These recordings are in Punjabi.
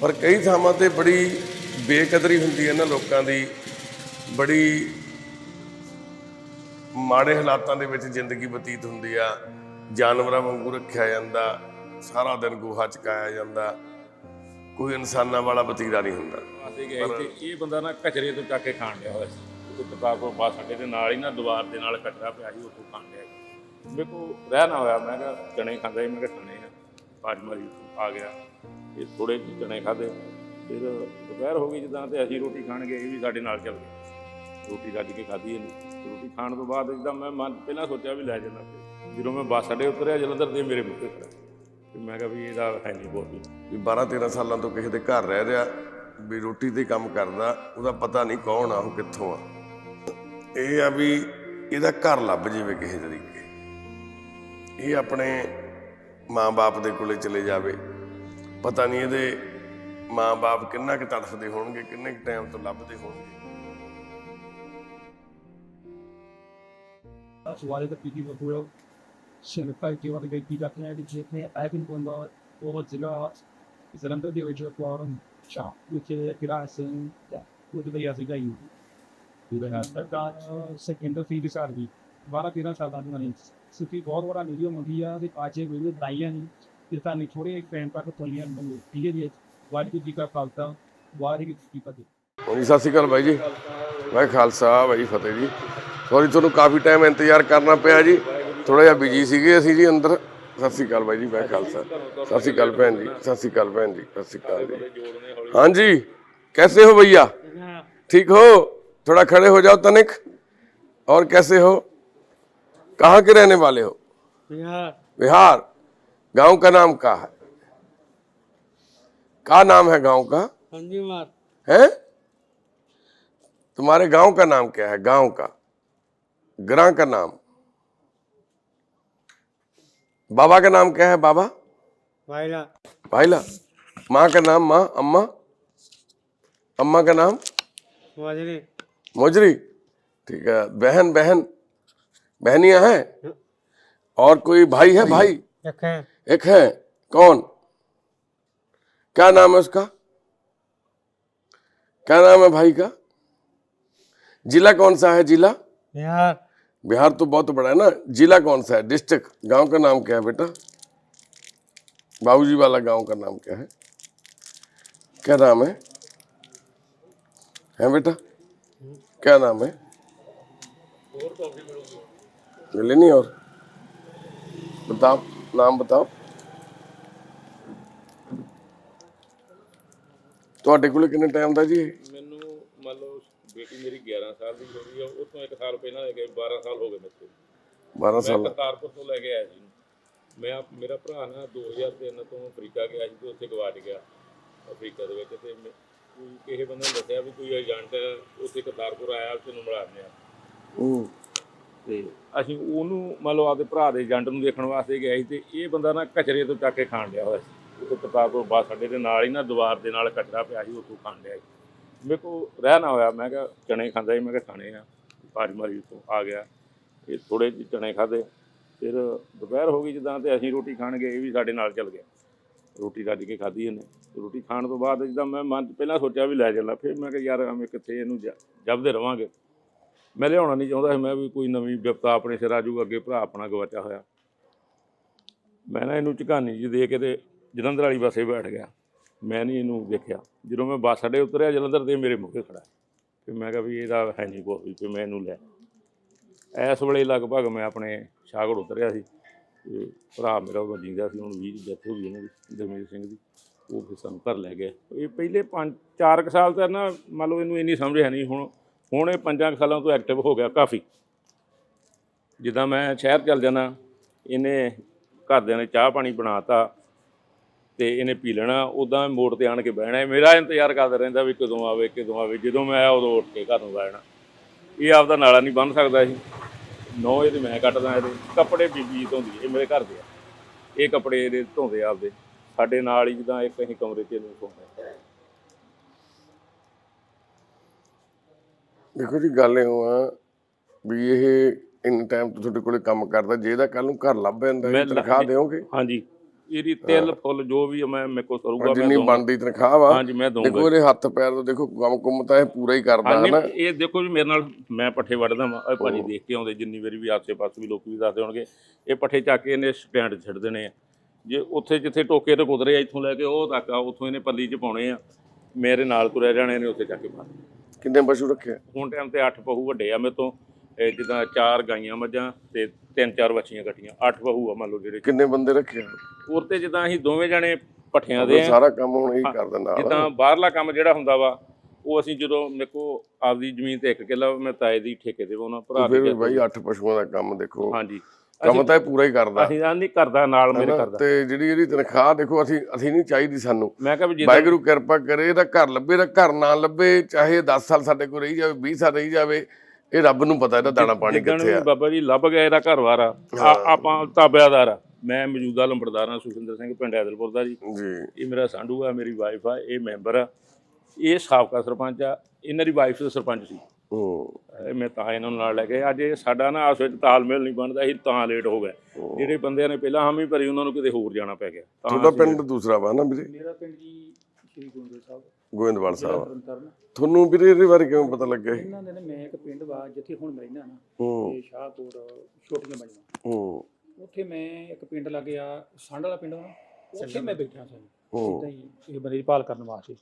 ਪਰ ਕਈ ਥਾਵਾਂ ਤੇ ਬੜੀ ਬੇਕਦਰੀ ਹੁੰਦੀ ਹੈ ਨਾ ਲੋਕਾਂ ਦੀ, ਬੜੀ ਮਾੜੇ ਹਾਲਾਤਾਂ ਦੇ ਵਿੱਚ ਜ਼ਿੰਦਗੀ ਬਤੀਤ ਹੁੰਦੀ ਆ, ਜਾਨਵਰਾਂ ਵਾਂਗੂ ਰੱਖਿਆ ਜਾਂਦਾ, ਸਾਰਾ ਦਿਨ ਗੋਹਾ ਚਕਾਇਆ ਜਾਂਦਾ, ਕੋਈ ਇਨਸਾਨਾਂ ਵਾਲਾ ਬਤੀਰਾ ਨਹੀਂ ਹੁੰਦਾ। ਅਸੀਂ ਗਏ ਤੇ ਇਹ ਬੰਦਾ ਨਾ ਕਚਰੇ ਤੋਂ ਚੱਕ ਕੇ ਖਾਣ ਲਿਆ ਹੋਇਆ ਸੀ। ਕਿਤਾਬ ਕੋਲ ਬਾਹਰ ਸਾਡੇ ਦੇ ਨਾਲ ਹੀ ਨਾ, ਦੀਵਾਰ ਦੇ ਨਾਲ ਕਚਰਾ ਪਿਆ ਸੀ, ਉੱਥੋਂ ਖਾਣ ਲਿਆ ਮੇਰੇ ਕੋ ਰਹਿ ਨਾ ਹੋਇਆ, ਮੈਂ ਕਿਹਾ ਚਣੇ ਖਾਂਦਾ ਸੀ, ਮੈਂ ਕਿਹਾ ਚਣੇ ਆ। ਪਾਜ ਮਾਰੀ ਆ ਗਿਆ। ਇਹ ਥੋੜੇ ਜਿਹੇ ਚਣੇ ਖਾਦੇ ਫਿਰ ਦੁਪਹਿਰ ਹੋ ਗਈ ਜਿੱਦਾਂ ਤੇ ਅਸੀਂ ਰੋਟੀ ਖਾਣ ਗਏ, ਇਹ ਵੀ ਸਾਡੇ ਨਾਲ ਚੱਲ ਗਿਆ ਰੋਟੀ ਰੱਜ ਕੇ ਖਾਧੀ ਇਹਨੇ। ਰੋਟੀ ਖਾਣ ਤੋਂ ਬਾਅਦ ਇੱਕਦਮ ਮੈਂ ਮਨ ਪਹਿਲਾਂ ਸੋਚਿਆ ਵੀ ਲੈ ਜਾਣਾ ਜਦੋਂ ਮੈਂ ਬੱਸ ਅੱਡੇ ਉਤਰਿਆ, ਜਲੰਧਰ ਦੇ ਮੇਰੇ ਮੁੱਕੇ ਖੜਾ ਤੇ ਮੈਂ ਕਿਹਾ ਵੀ ਇਹਦਾ ਹੈ ਨਹੀਂ ਬੋਲੀ ਵੀ 12 13 ਸਾਲਾਂ ਤੋਂ ਕਿਸੇ ਦੇ ਘਰ ਰਹਿ ਰਿਹਾ, ਵੀ ਰੋਟੀ ਤੇ ਕੰਮ ਕਰਦਾ, ਉਹਦਾ ਪਤਾ ਨਹੀਂ ਕੌਣ ਆ, ਉਹ ਕਿੱਥੋਂ ਆ। ਇਹ ਆ ਵੀ ਇਹਦਾ ਘਰ ਲੱਭ ਜਾਵੇ ਕਿਸੇ ਤਰੀਕੇ। ਇਹ ਆਪਣੇ ਮਾਂ-ਬਾਪ ਦੇ ਕੋਲੇ ਚਲੇ ਜਾਵੇ। ਪਤਾ ਨਹੀਂ ਇਹਦੇ ਮਾਂ-ਬਾਪ ਕਿੰਨਾ ਕੁ ਤੜਫਦੇ ਹੋਣਗੇ ਕਿੰਨੇ ਕੁ ਟਾਈਮ ਤੋਂ ਲੱਭਦੇ ਹੋਣਗੇ other people that can get me. I haven't gone by all the lot. Is that I'm the original forum shop, which is grass and yeah, with the other guy. ਉਹਦੇ ਨਾਲ ਸਰਕਾਰ ਸੈਕੰਡ ਫੀਡ ਸਾਡੀ 12 13 ਸਾਲਾਂ ਦੀ ਨਹੀਂ ਸਿੱਧੀ ਬਹੁਤ ਬੜਾ ਮੀਡੀਅਮ ਹੁੰਦੀ ਆ ਤੇ ਆਜੇ ਵੀਡੀਓ ਬਣਾਈਆਂ ਨਹੀਂ ਤੇ ਤਾਂ ਨਹੀਂ ਥੋੜੇ ਇੱਕ ਟਾਈਮ ਤੱਕ ਤੋਲੀਆਂ ਨੂੰ ਠੀਕ ਹੈ ਜੀ ਵਾਹਿਗੁਰੂ ਜੀ ਕਾ ਖਾਲਸਾ ਵਾਹਿਗੁਰੂ ਜੀ ਕੀ ਫਤਿਹ ਹਾਂਜੀ ਸਤਿ ਸ਼੍ਰੀ ਅਕਾਲ ਬਾਈ ਜੀ ਵਾਹਿ ਖਾਲਸਾ ਵਾਹਿ ਫਤਿਹ ਜੀ ਸੌਰੀ ਤੁਹਾਨੂੰ ਕਾਫੀ ਟਾਈਮ ਇੰਤਜ਼ਾਰ ਕਰਨਾ ਪਿਆ ਜੀ ਥੋੜਾ ਜਿਹਾ ਬਿਜੀ ਸੀਗੇ ਅਸੀਂ ਜੀ ਅੰਦਰ ਸਤਿ ਸ਼੍ਰੀ ਅਕਾਲ ਬਾਈ ਜੀ ਵਾਹਿ ਖਾਲਸਾ ਸਤਿ ਸ਼੍ਰੀ ਅਕਾਲ ਭੈਣ ਜੀ ਸਤਿ ਸ਼੍ਰੀ ਅਕਾਲ ਭੈਣ ਜੀ ਸਤਿ ਸ਼੍ਰੀ ਅਕਾਲ ਜੀ हाँ जी कैसे हो भैया ठीक हो थोड़ा खड़े हो जाओ तनिक और कैसे हो कहाँ के रहने वाले हो बिहार बिहार गाँव का नाम का है? का नाम है गाँव का? है? तुम्हारे गाँव का नाम क्या है? गाँव का। ग्रां का नाम। बाबा का नाम क्या है बाबा? वायला भाईला। माँ का नाम माँ अम्मा। अम्मा का नाम? मोजरी। मोजरी। ठीक है। बहन बहन। बहनिया है? और कोई भाई है भाई। एक है कौन? क्या नाम है उसका? क्या नाम है भाई का? जिला कौन सा है जिला? बिहार। बिहार तो बहुत बड़ा है ना। जिला कौन सा है? डिस्ट्रिक्ट। गाँव का नाम क्या है बेटा? बाबूजी वाला गाँव का नाम क्या है? क्या नाम है? है बेटा? क्या नाम है? मिले नहीं और। बताओ नाम बताओ। ਤੁਹਾਡੇ ਕੋਲ ਕਿੰਨੇ ਟਾਈਮ ਦਾ ਜੀ? ਮੈਨੂੰ ਮੰਨ ਲਓ ਬੇਟੀ ਮੇਰੀ 11 ਸਾਲ ਦੀ ਹੋ ਗਈ ਆ ਉਹ ਤੋਂ ਇੱਕ ਸਾਲ ਪਹਿਲਾਂ ਲੈ ਕੇ 12 ਸਾਲ ਹੋ ਗਏ ਮੇਰੇ ਕੋਲ 12 ਮੈਂ ਸਾਲ। ਕਰਤਾਰਪੁਰ ਤੋਂ ਲੈ ਕੇ ਆਇਆ ਸੀ ਮੈਂ ਆਪ- ਮੇਰਾ ਭਰਾ ਨਾ 2003 ਤੋਂ ਅਫਰੀਕਾ ਗਿਆ ਸੀ ਤੇ ਉੱਥੇ ਗਵਾਚ ਗਿਆ ਅਫਰੀਕਾ ਦੇ ਵਿੱਚ ਤੇ ਕੋਈ ਕਿਸੇ ਬੰਦੇ ਨੇ ਦੱਸਿਆ ਵੀ ਕੋਈ ਏਜੰਟ ਉੱਥੇ ਕਰਤਾਰਪੁਰ ਆਇਆ ਉਸ ਨੂੰ ਮਿਲਾਉਂਦੇ ਆ। ਹੂੰ। ਤੇ ਅਸੀਂ ਉਹਨੂੰ ਮੰਨ ਲਓ ਆਪਦੇ ਭਰਾ ਦੇ ਏਜੰਟ ਨੂੰ ਦੇਖਣ ਵਾਸਤੇ ਗਏ ਸੀ ਤੇ ਇਹ ਬੰਦਾ ਨਾ ਕਚਰੇ ਤੋਂ ਚੱਕ ਕੇ ਖਾਣ ਲਿਆ ਹੋਇਆ ਸੀ। ਉਹ ਕਰਤਾਰਪੁਰ ਬਾਸ ਸਾਡੇ ਦੇ ਨਾਲ ਹੀ ਨਾ ਦੀਵਾਰ ਦੇ ਨਾਲ ਕੱਟੜਾ ਪਿਆ ਸੀ, ਉੱਥੋਂ ਖਾਣ ਲਿਆ ਸੀ। ਮੇਰੇ ਕੋ ਰਹਿ ਨਾ ਹੋਇਆ, ਮੈਂ ਕਿਹਾ ਚਣੇ ਖਾਂਦਾ ਸੀ, ਮੈਂ ਕਿਹਾ ਖਾਣੇ ਆ ਪਾਜ ਮਾਰੀ ਤੋਂ ਆ ਗਿਆ। ਇਹ ਥੋੜੇ ਜਿਹੇ ਚਣੇ ਖਾਦੇ ਫਿਰ ਦੁਪਹਿਰ ਹੋ ਗਈ ਜਿੱਦਾਂ ਤੇ ਅਸੀਂ ਰੋਟੀ ਖਾਣ ਗਏ, ਇਹ ਵੀ ਸਾਡੇ ਨਾਲ ਚੱਲ ਗਿਆ। ਰੋਟੀ ਰੱਜ ਕੇ ਖਾਧੀ ਇਹਨੇ। ਰੋਟੀ ਖਾਣ ਤੋਂ ਬਾਅਦ ਜਿੱਦਾਂ ਮੈਂ ਮਨ 'ਚ ਪਹਿਲਾਂ ਸੋਚਿਆ ਵੀ ਲੈ ਚੱਲਾਂ, ਫਿਰ ਮੈਂ ਕਿਹਾ ਯਾਰ ਐਵੇਂ ਕਿੱਥੇ ਇਹਨੂੰ ਜ- ਜਪਦੇ ਰਵਾਂਗੇ। ਮੈਂ ਲਿਆਉਣਾ ਨਹੀਂ ਚਾਹੁੰਦਾ ਸੀ, ਮੈਂ ਵੀ ਕੋਈ ਨਵੀਂ ਵਿਪਤਾ ਆਪਣੇ ਸਿਰ ਆ ਜਾਊਗਾ ਅੱਗੇ ਭਰਾ ਆਪਣਾ ਗਵਾਚਾ ਹੋਇਆ। ਮੈਂ ਨਾ ਇਹਨੂੰ ਝਕਾਨੀ ਜੀ ਦੇ ਕੇ ਤੇ ਜਲੰਧਰ ਵਾਲੀ ਬੱਸੇ ਬੈਠ ਗਿਆ। ਮੈਂ ਨਹੀਂ ਇਹਨੂੰ ਦੇਖਿਆ ਜਦੋਂ ਮੈਂ ਬੱਸ ਅੱਡੇ ਉਤਰਿਆ, ਜਲੰਧਰ 'ਤੇ ਮੇਰੇ ਮੁੱਕੇ ਖੜਾ ਫਿਰ ਮੈਂ ਕਿਹਾ ਵੀ ਇਹਦਾ ਹੈ ਨਹੀਂ ਕੋਈ ਵੀ ਮੈਂ ਇਹਨੂੰ ਲੈ ਇਸ ਵੇਲੇ ਲਗਭਗ ਮੈਂ ਆਪਣੇ ਸ਼ਾਗੜ ਉਤਰਿਆ ਸੀ ਭਰਾ ਮੇਰਾ ਉਹ ਜਿੰਦਾ ਸੀ, ਹੁਣ 20 ਡੈਥ ਹੋ ਗਈ ਇਹਨਾਂ ਦੀ ਦਰਮੇਜ ਸਿੰਘ ਦੀ। ਉਹ ਫਿਰ ਸਾਨੂੰ ਘਰ ਲੈ ਗਏ ਇਹ ਪਹਿਲੇ 5 4 ਸਾਲ ਤਾਂ ਨਾ ਮੰਨ ਲਓ ਇਹਨੂੰ ਇੰਨੀ ਸਮਝ ਹੈ ਨਹੀਂ, ਹੁਣ ਹੁਣ ਇਹ ਪੰਜਾਂ ਕੁ ਸਾਲਾਂ ਤੋਂ ਐਕਟਿਵ ਹੋ ਗਿਆ ਕਾਫੀ। ਜਿੱਦਾਂ ਮੈਂ ਸ਼ਹਿਰ ਚੱਲ ਜਾਣਾ ਇਹਨੇ ਘਰਦਿਆਂ ਨੇ ਚਾਹ ਪਾਣੀ ਬਣਾਤਾ ਤੇ ਇਹਨੇ ਪੀ ਲੈਣਾ ਉਦਾਂ ਮੋੜ ਤੇ ਆਣ ਕੇ ਬਹਿਣਾ। ਮੇਰਾ ਇੰਤਜ਼ਾਰ ਕਰਦਾ ਰਹਿੰਦਾ ਵੀ ਕਦੋਂ ਆਵੇ ਕਦੋਂ ਆਵੇ। ਜਦੋਂ ਮੈਂ ਆਇਆ ਉਦੋਂ ਉੱਠ ਕੇ ਘਰ ਨੂੰ ਬਹਿਣਾ। ਇਹ ਆਪਦਾ ਨਾਲਾ ਨਹੀਂ ਬੰਨ ਸਕਦਾ ਸੀ ਨੌ ਇਹਦੇ ਮੈਂ ਕੱਟਦਾ ਇਹਦੇ। ਕੱਪੜੇ ਬੀਬੀ ਧੋਂਦੀ ਇਹ ਮੇਰੇ ਘਰ ਦੇ ਆ। ਇਹ ਕੱਪੜੇ ਇਹਦੇ ਧੋਂਦੇ ਆਪਦੇ। ਸਾਡੇ ਨਾਲ ਹੀ ਜਿੱਦਾਂ ਇੱਕ ਅਸੀਂ ਕਮਰੇ 'ਚ ਇਹਨੂੰ ਧੋਂਦੇ ਦੇਖੋ ਜੀ ਗੱਲ ਇਹ ਆ ਵੀ ਇਹ ਇਨ ਟਾਈਮ ਤੋਂ ਤੁਹਾਡੇ ਕੋਲੇ ਕੰਮ ਕਰਦਾ ਜੇ ਇਹਦਾ ਕੱਲ ਨੂੰ ਘਰ ਲੱਭ ਜਾਂਦਾ ਤਨਖਾਹ ਦਿਓਗੇ? ਹਾਂਜੀ। ਇਹਦੀ ਤਿਲ ਫੁੱਲ ਜੋ ਵੀ ਮੈਂ ਮੇਰੇ ਕੋਲ ਕਰੂਗਾ ਮੈਂ ਜਿੰਨੀ। ਬਣਦੀ ਤਨਖਾਹ ਵਾ ਹਾਂਜੀ ਮੈਂ ਦਊਂਗਾ। ਦੇਖੋ ਇਹਦੇ ਹੱਥ ਪੈਰ ਤੋਂ ਦੇਖੋ ਕੰਮ ਕੁੰਮ ਤਾਂ ਇਹ ਪੂਰਾ ਹੀ ਕਰਦਾ ਹੈ ਨਾ ਇਹ ਦੇਖੋ ਜੀ ਮੇਰੇ ਨਾਲ ਮੈਂ ਪੱਠੇ ਵੱਢਦਾ ਵਾਂ ਇਹ ਭਾਜੀ ਦੇਖ ਕੇ ਆਉਂਦੇ ਜਿੰਨੀ ਵਾਰੀ ਵੀ ਆਸੇ ਪਾਸੇ ਵੀ ਲੋਕੀ ਵੀ ਦੱਸਦੇ ਹੋਣਗੇ ਇਹ ਪੱਠੇ ਚੱਕ ਕੇ ਇਹਨੇ ਸਟੈਂਡ ਛੱਡ ਦੇਣੇ ਆ। ਜੇ ਉੱਥੇ ਜਿੱਥੇ ਟੋਕੇ ਤੇ ਕੁਦਰੇ ਆ ਇੱਥੋਂ ਲੈ ਕੇ ਉਹ ਤੱਕ ਆ ਉੱਥੋਂ ਇਹਨੇ ਪੱਲੀ 'ਚ ਪਾਉਣੇ ਆ। ਮੇਰੇ ਨਾਲ ਤੁਰਿਆ ਜਾਣੇ ਨੇ ਉੱਥੇ ਚੱਕ ਕੇ ਪਾ। ਕਿੰਨੇ ਪਸ਼ੂ ਰੱਖੇ? ਹੁਣ ਟਾਈਮ ਤੇ 8 ਪਹੂ ਵੱਡੇ ਆ ਮੇਰੇ ਤੋਂ। ਇਹ ਜਿੱਦਾਂ ਚਾਰ ਗਾਈਆਂ ਮੱਝਾਂ ਤੇ ਤਿੰਨ ਚਾਰ ਵੱਛੀਆਂ ਕੱਟੀਆਂ 8 ਪਹੂ ਆ ਮੰਨ ਲਓ ਜਿਹੜੇ। ਕਿੰਨੇ ਬੰਦੇ ਰੱਖੇ ਆ? ਹੋਰ ਤੇ ਜਿੱਦਾਂ ਅਸੀਂ ਦੋਵੇਂ ਜਣੇ ਪੱਠਿਆਂ ਦੇ ਆ। ਸਾਰਾ ਕੰਮ ਹੁਣ ਇਹੀ ਕਰਦਾ ਨਾਲ। ਜਿੱਦਾਂ ਬਾਹਰਲਾ ਕੰਮ ਜਿਹੜਾ ਹੁੰਦਾ ਵਾ ਉਹ ਅਸੀਂ ਜਦੋਂ ਮੇਰੇ ਕੋ ਆਪਦੀ ਜ਼ਮੀਨ ਤੇ ਇੱਕ ਕਿੱਲਾ ਵਾ, ਮੈਂ ਤਾਏ ਦੀ ਠੇਕੇ ਤੇ ਵਾ, ਉਹਨਾਂ ਭਰਾ ਫਿਰ ਦੀ ਬਾਈ ਅੱਠ ਪਸ਼ੂਆਂ ਦਾ ਕੰਮ ਦੇਖੋ। ਹਾਂਜੀ। ਕੰਮ ਤਾਂ ਇਹ ਪੂਰਾ ਹੀ ਕਰਦਾ। ਅਸੀਂ ਤਾਂ ਨਹੀਂ ਕਰਦਾ ਨਾਲ ਮੇਰੇ? ਕਰਦਾ। ਤੇ ਜਿਹੜੀ ਇਹਦੀ ਤਨਖਾਹ ਦੇਖੋ ਅਸੀਂ ਅਸੀਂ ਨਹੀਂ ਚਾਹੀਦੀ ਸਾਨੂੰ। ਮੈਂ ਕਿਹਾ ਵੀ ਜਿੱਦਾਂ ਵਾਹਿਗੁਰੂ ਕਿਰਪਾ ਕਰੇ ਇਹਦਾ ਘਰ ਲੱਭੇ ਦਾ ਘਰ ਨਾ ਲੱਭੇ ਚਾਹੇ 10 ਸਾਲ ਸਾਡੇ ਕੋਲ ਰਹੀ ਜਾਵੇ 20 ਸਾਲ ਰਹੀ ਜਾਵੇ ਇਹ ਰੱਬ ਨੂੰ ਪਤਾ ਇਹਦਾ ਦਾਣਾ ਪਾਣੀ ਕਿੱਥੇ ਆ। ਬਾਬਾ ਜੀ ਲੱਭ ਗਿਆ ਇਹਦਾ ਘਰ-ਬਾਰ ਆ। ਆ- ਆਪਾਂ ਤਾਬਿਆਦਾਰ ਆ। ਮੈਂ ਮੌਜੂਦਾ ਲੰਬੜਦਾਰ ਹਾਂ ਸੁਖਿੰਦਰ ਸਿੰਘ ਪਿੰਡ ਐਦਲਪੁਰ ਦਾ ਜੀ। ਜੀ। ਇਹ ਮੇਰਾ ਸਾਂਢੂ ਆ ਮੇਰੀ ਵਾਈਫ ਆ ਇਹ ਮੈਂਬਰ ਆ। ਇਹ ਸਾਬਕਾ ਸਰਪੰਚ ਆ। ਇਹਨਾਂ ਦੀ ਵਾਈਫ ਦਾ ਸਰਪੰਚ ਸੀ। ਹੂੰ। ਇਹ ਮੈਂ ਤਾਂ ਇਹਨਾਂ ਨੂੰ ਨਾਲ ਲੈ ਕੇ ਅੱਜ ਇਹ ਸਾਡਾ ਨਾ ਵਿੱਚ ਤਾਲਮੇਲ ਨਹੀਂ ਬਣਦਾ ਅਸੀਂ ਤਾਂ ਲੇਟ ਹੋ ਗਏ। ਜਿਹੜੇ ਬੰਦਿਆਂ ਨੇ ਪਹਿਲਾਂ ਹਾਮੀ ਭਰੀ ਉਹਨਾਂ ਨੂੰ ਕਿਤੇ ਹੋਰ ਜਾਣਾ ਪੈ ਗਿਆ। ਤੁਹਾਡਾ ਪਿੰਡ ਦੂਸਰਾ ਵਾ ਨਾ ਵੀਰੇ? ਮੇਰਾ ਪਿੰਡ ਜੀ ਸ਼੍ਰੀ ਗੁੰਦੂ ਸਾਹਿਬ। ਗੋਇੰਦਵਾਲ ਸਾਹਿਬ। ਤਰਨਤਾਰਨ ਤੁਹਾਨੂੰ ਵੀਰੇ ਇਹਦੇ ਬਾਰੇ ਕਿਵੇਂ ਪਤਾ ਲੱਗਿਆ ਇਹ? ਇਹਨਾਂ ਦੇ ਨਾ ਮੈਂ ਇੱਕ ਪਿੰਡ ਵਾ ਜਿੱਥੇ ਹੁਣ ਮੈਂ ਰਹਿੰਦਾ ਨਾ ਹੂੰ। ਤੇ ਸ਼ਾਹਕੋਟ ਛੋਟੀਆਂ ਬਣੀਆਂ ਹੂੰ। ਉੱਥੇ ਮੈਂ ਇੱਕ ਪਿੰਡ ਲੱਗੇ ਆ ਸੰਡ ਵਾਲਾ ਪਿੰਡ ਵਾ ਉੱਥੇ ਮੈਂ ਬੈਠਾ ਸੀ। ਹੂੰ। ਇਹ ਬੰਦੇ ਦੀ ਭਾਲ ਕਰਨ ਵਾਸਤੇ।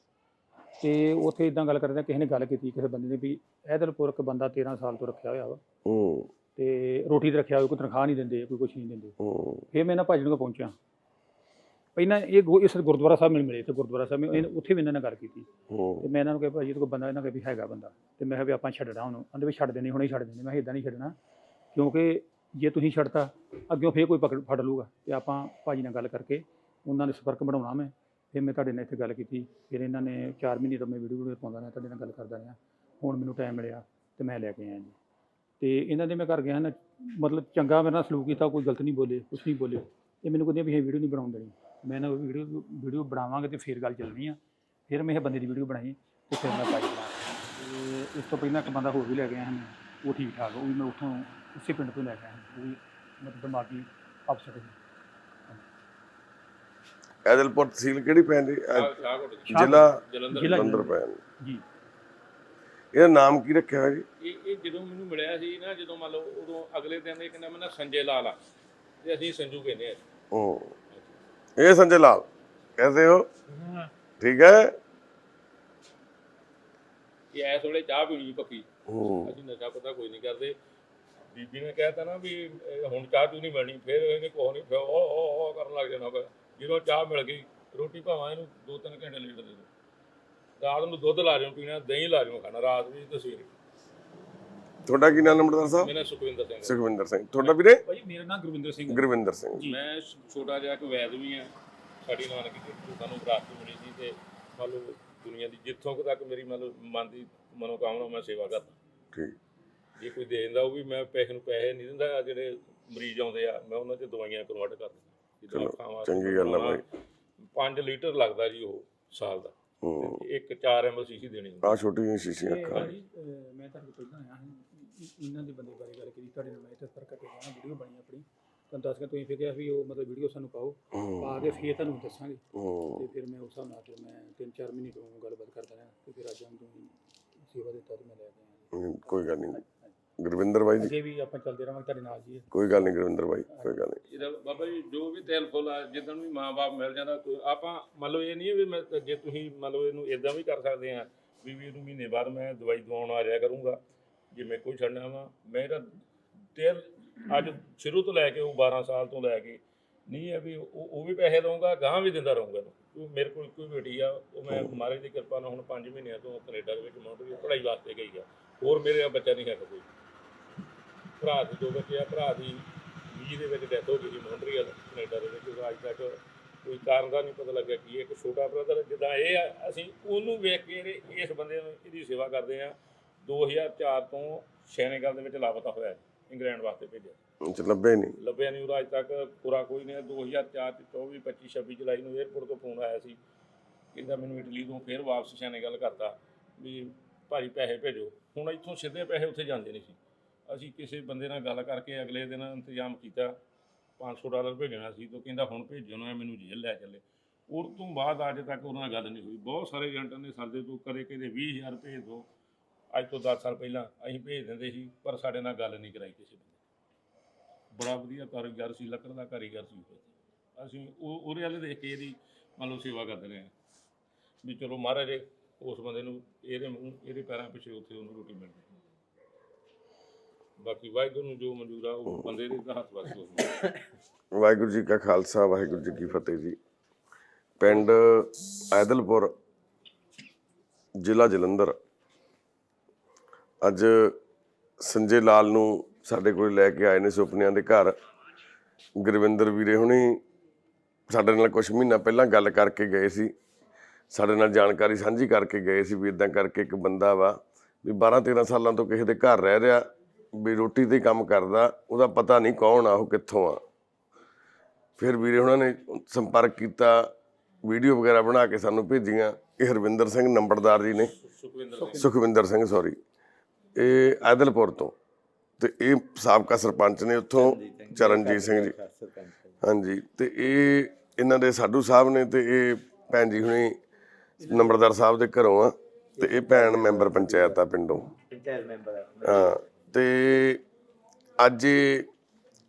ਤੇ ਉੱਥੇ ਇਦਾਂ ਗੱਲ ਕਰਦੇ ਕਿਸੇ ਨੇ ਗੱਲ ਕੀਤੀ ਕਿਸੇ ਬੰਦੇ ਨੇ ਵੀ ਐਦਲਪੁਰ ਇੱਕ ਬੰਦਾ 13 ਸਾਲ ਤੋਂ ਰੱਖਿਆ ਹੋਇਆ ਵਾ। ਹੂੰ। ਤੇ ਰੋਟੀ ਤੇ ਰੱਖਿਆ ਹੋਇਆ ਕੋਈ ਤਨਖਾਹ ਨਹੀਂ ਦਿੰਦੇ ਕੋਈ ਕੁਛ ਨਹੀਂ ਦਿੰਦੇ। ਹੂੰ। ਫਿਰ ਮੈਂ ਨਾ ਭਾਜੀ ਨੂੰ ਕੋਲ ਪਹੁੰਚਿਆ ਪਹਿਲਾਂ ਇਹ ਗੁ- ਇਸ ਗੁਰਦੁਆਰਾ ਸਾਹਿਬ ਮੈਨੂੰ ਮਿਲੇ ਤੇ ਗੁਰਦੁਆਰਾ ਸਾਹਿਬ ਮੈਂ ਇਹਨੇ- ਉੱਥੇ ਵੀ ਇਹਨਾਂ ਨਾਲ ਗੱਲ ਕੀਤੀ। ਤੇ ਮੈਂ ਇਹਨਾਂ ਨੂੰ ਕਿਹਾ ਭਾਜੀ ਕੋਈ ਬੰਦਾ ਇਹਨਾਂ ਕੋਲ ਵੀ ਹੈਗਾ ਬੰਦਾ। ਤੇ ਮੈਂ ਕਿਹਾ ਵੀ ਆਪਾਂ ਛੱਡਣਾ ਉਹਨੂੰ। ਕਹਿੰਦੇ ਵੀ ਛੱਡ ਦੇਣੀ ਹੁਣੇ ਹੀ ਛੱਡ ਦੇਣੀ ਮੈਂ ਕਿਹਾ ਇਦਾਂ ਨਹੀਂ ਛੱਡਣਾ। ਕਿਉਂਕਿ ਜੇ ਤੁਸੀਂ ਛੱਡਤਾ ਅੱਗਿਓਂ ਫੇਰ ਕੋਈ ਪਕੜ ਫੜ ਲੂਗਾ ਤੇ ਆਪਾਂ ਭਾਜੀ ਨਾਲ ਗੱਲ ਕਰਕੇ ਉਹਨਾਂ ਦੇ ਸੰਪਰਕ ਬਣਾਉਣਾ ਮੈਂ। ਫਿਰ ਮੈਂ ਤੁਹਾਡੇ ਨਾਲ ਇੱਥੇ ਗੱਲ ਕੀਤੀ। ਫਿਰ ਇਹਨਾਂ ਨੇ 4 ਮਹੀਨੇ ਤੋਂ ਮੈਂ ਵੀਡੀਓ ਵੀਡੀਓ ਪਾਉਂਦਾ ਰਿਹਾ ਤੁਹਾਡੇ ਨਾਲ ਗੱਲ ਕਰਦਾ ਰਿਹਾ। ਹੁਣ ਮੈਨੂੰ ਟਾਈਮ ਮਿਲਿਆ ਤੇ ਮੈਂ ਲੈ ਕੇ ਆਇਆ ਜੀ। ਤੇ ਇਹਨਾਂ ਦੇ ਮੈਂ ਘਰ ਗਿਆ ਨਾ ਮਤਲਬ ਚੰਗਾ ਮੇਰੇ ਨਾਲ ਸਲੂਕ ਕੀਤਾ ਕੋਈ ਗਲਤ ਨਹੀਂ ਬੋਲੇ ਕੁਛ ਨਹੀਂ ਬੋਲੇ। ਇਹ ਮੈਨੂੰ ਕਹਿੰਦੇ ਵੀ ਇਹ ਵੀਡੀਓ ਨਹੀਂ ਬਣਾਉਣ ਦੇਣੀ। ਮੈਂ ਨਾ ਵੀਡੀਓ ਵੀਡੀਓ ਬਣਾਵਾਂਗੇ ਤੇ ਫਿਰ ਗੱਲ ਚੱਲਣੀ ਆ। ਫਿਰ ਮੈਂ ਇਹ ਬੰਦੇ ਦੀ ਵੀਡੀਓ ਬਣਾਈ ਤੇ ਫਿਰ ਮੈਂ ਪਾਈ ਤੇ ਇਸ ਤੋਂ ਪਹਿਲਾਂ ਇੱਕ ਬੰਦਾ ਹੋਰ ਵੀ ਲੈ ਆਇਆ ਮੈਂ ਉਹ ਠੀਕ ਠਾਕ ਉਹ ਵੀ ਮੈਂ ਉੱਥੋਂ ਉਸੇ ਪਿੰਡ ਤੋਂ ਲੈ ਆਇਆ ਉਹ ਵੀ ਮਤਲਬ ਦਿਮਾਗੀ ਅਪਸੈਟ ਸੀ। ਐਦਲਪੁਰ ਤਹਿਸੀਲ ਕਿਹੜੀ ਪੈਂਦੀ ਜ਼ਿਲ੍ਹਾ ਜਲੰਧਰ। ਪੈਣ। ਜੀ। ਇਹਦਾ ਨਾਮ ਕੀ ਰੱਖਿਆ ਹੋਇਆ ਜੀ? ਇਹ ਇਹ ਜਦੋਂ ਮੈਨੂੰ ਮਿਲਿਆ ਸੀ ਨਾ ਜਦੋਂ ਮੰਨ ਲਓ ਉਦੋਂ ਅਗਲੇ ਦਿਨ ਇਹ ਕਹਿੰਦਾ ਮੈਂ ਨਾ ਸੰਜੇ ਲਾਲ ਆ ਤੇ ਅਸੀਂ ਸੰਜੂ ਕਹਿੰਦੇ ਆ। ਹੂੰ ਇਹ ਸੰਜੇ ਲਾਲ ਕੈਸੇ ਹੋ? ਠੀਕ ਹੈ? ਕਿ ਐਸ ਵੇਲੇ ਚਾਹ ਪੀਣੀ ਪੱਕੀ। ਹੂੰ। ਅਸੀਂ ਨਸ਼ਾ ਪਤਾ ਕੋਈ ਨਹੀਂ ਕਰਦੇ। ਬੀਬੀ ਨੇ ਕਹਿਤਾ ਨਾ ਵੀ ਇਹ ਹੁਣ ਚਾਹ ਤੂੰ ਨਹੀਂ ਮਿਲਣੀ ਫਿਰ ਇਹਨੇ ਕੋਹ ਨਹੀਂ ਫਿਰ ਉਹ ਉਹ ਉਹ ਕਰਨ ਲੱਗ ਜਾਣਾ ਫਿਰ। ਜਦੋਂ ਚਾਹ ਮਿਲ ਗਈ ਰੋਟੀ ਭਾਵਾਂ ਇਹਨੂੰ 2-3 ਘੰਟੇ ਲੇਟ ਦੇ ਦਿਓ। ਰਾਤ ਨੂੰ ਦੁੱਧ ਲਾ ਰਿਓ ਪੀਣਾ ਦਹੀਂ ਲਾ ਰਿਓ ਖਾਣਾ ਰਾਤ ਵੀ ਤੇ ਸਵੇਰੇ। ਤੁਹਾਡਾ ਕੀ ਨਾਮ ਨੰਬਰਦਾਰ ਸਾਹਿਬ? ਮੇਰਾ ਸੁਖਵਿੰਦਰ ਸਿੰਘ ਸੁਖਵਿੰਦਰ ਸਿੰਘ। ਤੁਹਾਡਾ ਵੀਰੇ? ਭਾਈ ਮੇਰਾ ਨਾਮ ਗੁਰਵਿੰਦਰ ਸਿੰਘ ਹੈ। ਗੁਰਵਿੰਦਰ ਸਿੰਘ। ਮੈਂ ਛੋਟਾ ਜਿਹਾ ਇੱਕ ਵੈਦ ਵੀ ਆ ਸਾਡੀ ਨਾਨਕੀ ਦੀ ਸਾਨੂੰ ਵਿਰਾਸਤ ਮਿਲੀ ਸੀ ਤੇ ਮੰਨ ਲਓ ਦੁਨੀਆ ਦੀ ਜਿੱਥੋਂ ਤੱਕ ਮੇਰੀ ਮੰਨ ਲਓ ਮਨ ਦੀ ਮਨੋਕਾਮਨਾ ਮੈਂ ਸੇਵਾ ਕਰਦਾ। ਠੀਕ। ਜੇ ਕੋਈ ਦੇ ਦਿੰਦਾ ਉਹ ਵੀ ਮੈਂ ਪੈਸੇ ਨੂੰ ਪੈਸੇ ਨਹੀਂ ਦਿੰਦਾ ਜਿਹੜੇ ਮਰੀਜ਼ ਆਉਂਦੇ ਆ ਮੈਂ ਉਹਨਾਂ 'ਚ ਦਵਾਈਆਂ ਕਨਵਰਟ ਕਰ ਦਿੰਦਾ। ਚਲੋ, ਚੰਗੀ ਗੱਲ ਆ ਬਾਈ। 5 ਲੀਟਰ ਲੱਗਦਾ ਜੀ ਉਹ ਸਾਲ ਦਾ। ਹੂੰ। ਇੱਕ 4 ਐਮਐਲ ਸੀਸੀ ਦੇਣੀ ਹੁੰਦੀ। ਆ ਛੋਟੀ ਜਿਹੀ ਸ਼ੀਸ਼ੀਆਂ ਇਹ ਅੱਖਾਂ। ਮੈਂ ਤੁਹਾਡੇ ਕੋਲ ਪਹਿਲਾਂ ਆਇਆ ਇ- ਇਹਨਾਂ ਦੇ ਬੰਦੇ ਬਾਰੇ ਗੱਲ ਕੀਤੀ ਤੁਹਾਡੇ ਨਾਲ ਮੈਂ ਇੱਥੇ ਸਰਕਟ ਤੇ ਜਾਣਾ ਵੀਡੀਓ ਬਣੀ ਆਪਣੀ। ਤੁਹਾਨੂੰ ਦੱਸ ਕੇ ਤੁਸੀਂ ਫਿਰ ਕਿਹਾ ਵੀ ਉਹ ਮਤਲਬ ਵੀਡੀਓ ਸਾਨੂੰ ਪਾਓ ਪਾ ਕੇ ਫਿਰ ਤੁਹਾਨੂੰ ਦੱਸਾਂਗੇ। ਤੇ ਫਿਰ ਮੈਂ ਉਸ ਹਿਸਾਬ ਨਾਲ ਫਿਰ ਮੈਂ 3-4 ਮਹੀਨੇ ਤੋਂ ਗੱਲਬਾਤ ਕਰਦਾ ਰਿਹਾ ਤੇ ਫਿਰ ਅੱਜ ਹੁਣ ਤੁਸੀਂ ਸੇਵਾ ਦਿੱਤਾ ਤੇ ਮੈਂ ਲੈ ਕੇ ਆਇਆ। ਕੋਈ ਗੱਲ ਨਹੀਂ। ਗੁਰਵਿੰਦਰ ਬਾਈ ਜੀ। ਅੱਗੇ ਵੀ ਆਪਾਂ ਚੱਲਦੇ ਰਹਾਂਗੇ ਤੁਹਾਡੇ ਨਾਲ ਜੀ। ਕੋਈ ਗੱਲ ਨਹੀਂ ਗੁਰਵਿੰਦਰ ਬਾਈ ਕੋਈ ਗੱਲ ਨਹੀਂ। ਇਹਦਾ ਬਾਬਾ ਜੀ ਜੋ ਵੀ ਤੇਲ ਫੁੱਲ ਆ ਜਿੱਦਣ ਵੀ ਮਾਂ-ਬਾਪ ਮਿਲ ਜਾਂਦਾ ਕੋਈ- ਆਪਾਂ ਮੰਨ ਲਓ ਇਹ ਨਹੀਂ ਵੀ ਮੈਂ ਜੇ ਤੁਸੀਂ ਮੰਨ ਲਓ ਇਹਨੂੰ ਇਦਾਂ ਵੀ ਕਰ ਸਕਦੇ ਆ ਵੀ ਵੀ ਇਹਨੂੰ ਮਹੀਨੇ ਬਾਅਦ ਮੈਂ ਦਵਾਈ ਦਵਾਉਣ ਆ ਜਾਇਆ ਕਰੂੰਗਾ। ਜੇ ਮੈਂ ਕੋਈ ਛੱਡਣਾ ਵਾ ਮੇਰਾ ਤੇਲ ਅੱਜ ਸ਼ੁਰੂ ਤੋਂ ਲੈ ਕੇ ਉਹ 12 ਸਾਲ ਤੋਂ ਲੈ ਕੇ ਨਹੀਂ ਹੈ ਵੀ ਉਹ ਉਹ ਵੀ ਪੈਸੇ ਦਊਂਗਾ ਗਾਂ ਵੀ ਦਿੰਦਾ ਰਹੂੰਗਾ ਕਿਉਂ ਮੇਰੇ ਕੋਲ ਕੋਈ ਬੇਟੀ ਆ ਉਹ ਮੈਂ ਮਹਾਰਾਜ ਦੀ ਕਿਰਪਾ ਨਾਲ ਹੁਣ 5 ਮਹੀਨਿਆਂ ਤੋਂ ਕੈਨੇਡਾ ਦੇ ਵਿੱਚ ਮੌਂਟ ਪੜ੍ਹਾਈ ਵਾਸਤੇ ਗਈ ਆ। ਹੋਰ ਮੇਰੇ ਬੱਚਾ ਨਹੀਂ ਹੈਗਾ ਕੋਈ। ਭਰਾ ਦੇ ਦੋ ਬੱਚੇ ਆ ਭਰਾ ਦੀ 20 ਦੇ ਵਿੱਚ ਡੈਥ ਹੋ ਗਈ ਸੀ ਮੌਂਟਰੀਅਲ ਕੈਨੇਡਾ ਦੇ ਵਿੱਚ। ਉਹ ਅੱਜ ਤੱਕ ਕੋਈ ਕਾਰਨ ਦਾ ਨਹੀਂ ਪਤਾ ਲੱਗਿਆ ਕੀ ਇੱਕ ਛੋਟਾ ਬ੍ਰਦਰ ਜਿੱਦਾਂ ਇਹ ਆ ਅਸੀਂ ਉਹਨੂੰ ਵੇਖ ਕੇ ਇਸ ਬੰਦੇ ਨੂੰ ਇਹਦੀ ਸੇਵਾ ਕਰਦੇ ਆ। 2004 ਤੋਂ ਸੈਨੇਗਲ ਦੇ ਵਿੱਚ ਲਾਪਤਾ ਹੋਇਆ ਹੈ, ਇੰਗਲੈਂਡ ਵਾਸਤੇ ਭੇਜਿਆ ਚ ਲੱਭੇ ਨਹੀਂ। ਲੱਭਿਆ ਨਹੀਂ ਉਹਦਾ ਅੱਜ ਤੱਕ ਪੂਰਾ ਕੋਈ ਨਹੀਂ 2004 ਚ 24 25 26 ਜੁਲਾਈ ਨੂੰ 에ਅਰਪੋਰਟ ਤੋਂ ਫੋਨ ਆਇਆ ਸੀ। ਕਹਿੰਦਾ ਮੈਨੂੰ ਇਟਲੀ ਤੋਂ ਫੇਰ ਵਾਪਸ ਸੈਨੇਗਲ ਕਰਤਾ ਵੀ ਭਾਈ ਪੈਸੇ ਭੇਜੋ। ਹੁਣ ਇੱਥੋਂ ਸਿੱਧੇ ਪੈਸੇ ਉੱਥੇ ਜਾਂਦੇ ਨਹੀਂ ਸੀ। ਅਸੀਂ ਕਿਸੇ ਬੰਦੇ ਨਾਲ ਗੱਲ ਕਰਕੇ ਅਗਲੇ ਦਿਨ ਇੰਤਜ਼ਾਮ ਕੀਤਾ 500 ਡਾਲਰ ਭੇਜਣਾ ਸੀ ਤਾਂ ਕਹਿੰਦਾ ਹੁਣ ਭੇਜੋ ਨਾ ਮੈਨੂੰ ਜੇਲ੍ਹ ਲੈ ਚੱਲੇ। ਉਸ ਤੋਂ ਬਾਅਦ ਅੱਜ ਤੱਕ ਉਹਨਾਂ ਨਾਲ ਗੱਲ ਨਹੀਂ ਹੋਈ। ਬਹੁਤ ਸਾਰੇ ਏਜੰਟਾਂ ਨੇ ਸਾਡੇ ਤੋਂ ਕਦੇ ਕਹਿੰਦੇ 20000 ਭੇਜ ਦਿਓ ਅੱਜ ਤੋਂ 10 ਸਾਲ ਪਹਿਲਾਂ ਅਸੀਂ ਭੇਜ ਦਿੰਦੇ ਸੀ, ਪਰ ਸਾਡੇ ਨਾਲ ਗੱਲ ਨਹੀਂ ਕਰਾਈ ਕਿਸੇ ਨੇ। ਬੜਾ ਵਧੀਆ ਕਾਰੀਗਰ ਸੀ, ਲੱਕੜ ਦਾ ਕਾਰੀਗਰ ਸੀ ਅਸੀਂ ਉਹ, ਉਹਦੇ ਵਾਲੇ ਦੇਖ ਕੇ ਇਹਦੀ ਮੰਨ ਲਓ ਸੇਵਾ ਕਰਦੇ ਰਹੇ ਹਾਂ। ਵੀ ਚਲੋ ਮਹਾਰਾਜ, ਉਸ ਬੰਦੇ ਨੂੰ ਇਹਦੇ ਮੂੰਹ, ਇਹਦੇ ਪੈਰਾਂ ਪਿੱਛੇ ਉੱਥੇ ਉਹਨੂੰ ਰੋਟੀ ਮਿਲ ਜਾਏ ਬਾਕੀ ਵਾਹਿਗੁਰੂ ਨੂੰ ਜੋ ਮਨਜ਼ੂਰ ਆ, ਉਹ ਬੰਦੇ ਦੇ ਹੱਥ ਵਸ ਹੋ ਵਾਹਿਗੁਰੂ ਜੀ ਕਾ ਖਾਲਸਾ, ਵਾਹਿਗੁਰੂ ਜੀ ਕੀ ਫਤਿਹ ਜੀ। ਪਿੰਡ ਐਦਲਪੁਰ, ਜ਼ਿਲ੍ਹਾ ਜਲੰਧਰ। ਅੱਜ ਸੰਜੇ ਲਾਲ ਨੂੰ ਸਾਡੇ ਕੋਲ ਲੈ ਕੇ ਆਏ ਨੇ ਸੁਪਨਿਆਂ ਦੇ ਘਰ। ਗੁਰਵਿੰਦਰ ਵੀਰੇ ਹੁਣੀ ਸਾਡੇ ਨਾਲ ਕੁਝ ਮਹੀਨਾ ਪਹਿਲਾਂ ਗੱਲ ਕਰਕੇ ਗਏ ਸੀ। ਸਾਡੇ ਨਾਲ ਜਾਣਕਾਰੀ ਸਾਂਝੀ ਕਰਕੇ ਗਏ ਸੀ ਵੀ ਇਦਾਂ ਕਰਕੇ ਇੱਕ ਬੰਦਾ ਵਾ ਵੀ 12 13 ਸਾਲਾਂ ਤੋਂ ਕਿਸੇ ਦੇ ਘਰ ਰਹਿ ਰਿਹਾ ਵੀ ਰੋਟੀ ਤੇ ਕੰਮ ਕਰਦਾ ਉਹਦਾ ਪਤਾ ਨਹੀਂ ਕੌਣ ਆ ਉਹ ਕਿੱਥੋਂ ਆ। ਫਿਰ ਵੀਰੇ ਉਹਨਾਂ ਨੇ ਸੰਪਰਕ ਕੀਤਾ ਵੀਡੀਓ ਵਗੈਰਾ ਬਣਾ ਕੇ ਸਾਨੂੰ ਭੇਜੀਆਂ। ਇਹ ਹਰਵਿੰਦਰ ਸਿੰਘ ਨੰਬਰਦਾਰ ਜੀ ਨੇ। ਸੁਖਵਿੰਦਰ ਸੁਖਵਿੰਦਰ ਸਿੰਘ ਸੌਰੀ ਇਹ ਆਦਲਪੁਰ ਤੋਂ। ਤੇ ਇਹ ਸਾਬਕਾ ਸਰਪੰਚ ਨੇ ਉੱਥੋਂ ਚਰਨਜੀਤ ਸਿੰਘ ਜੀ। ਹਾਂਜੀ ਤੇ ਇਹ ਇਹਨਾਂ ਦੇ ਸਾਧੂ ਸਾਹਿਬ ਨੇ ਤੇ ਇਹ ਭੈਣ ਜੀ ਹੁਣੀ ਨੰਬਰਦਾਰ ਸਾਹਿਬ ਦੇ ਘਰੋਂ ਆ। ਤੇ ਇਹ ਭੈਣ ਮੈਂਬਰ ਪੰਚਾਇਤ ਆ ਪਿੰਡੋਂ। ਹਾਂ ਤੇ ਅੱਜ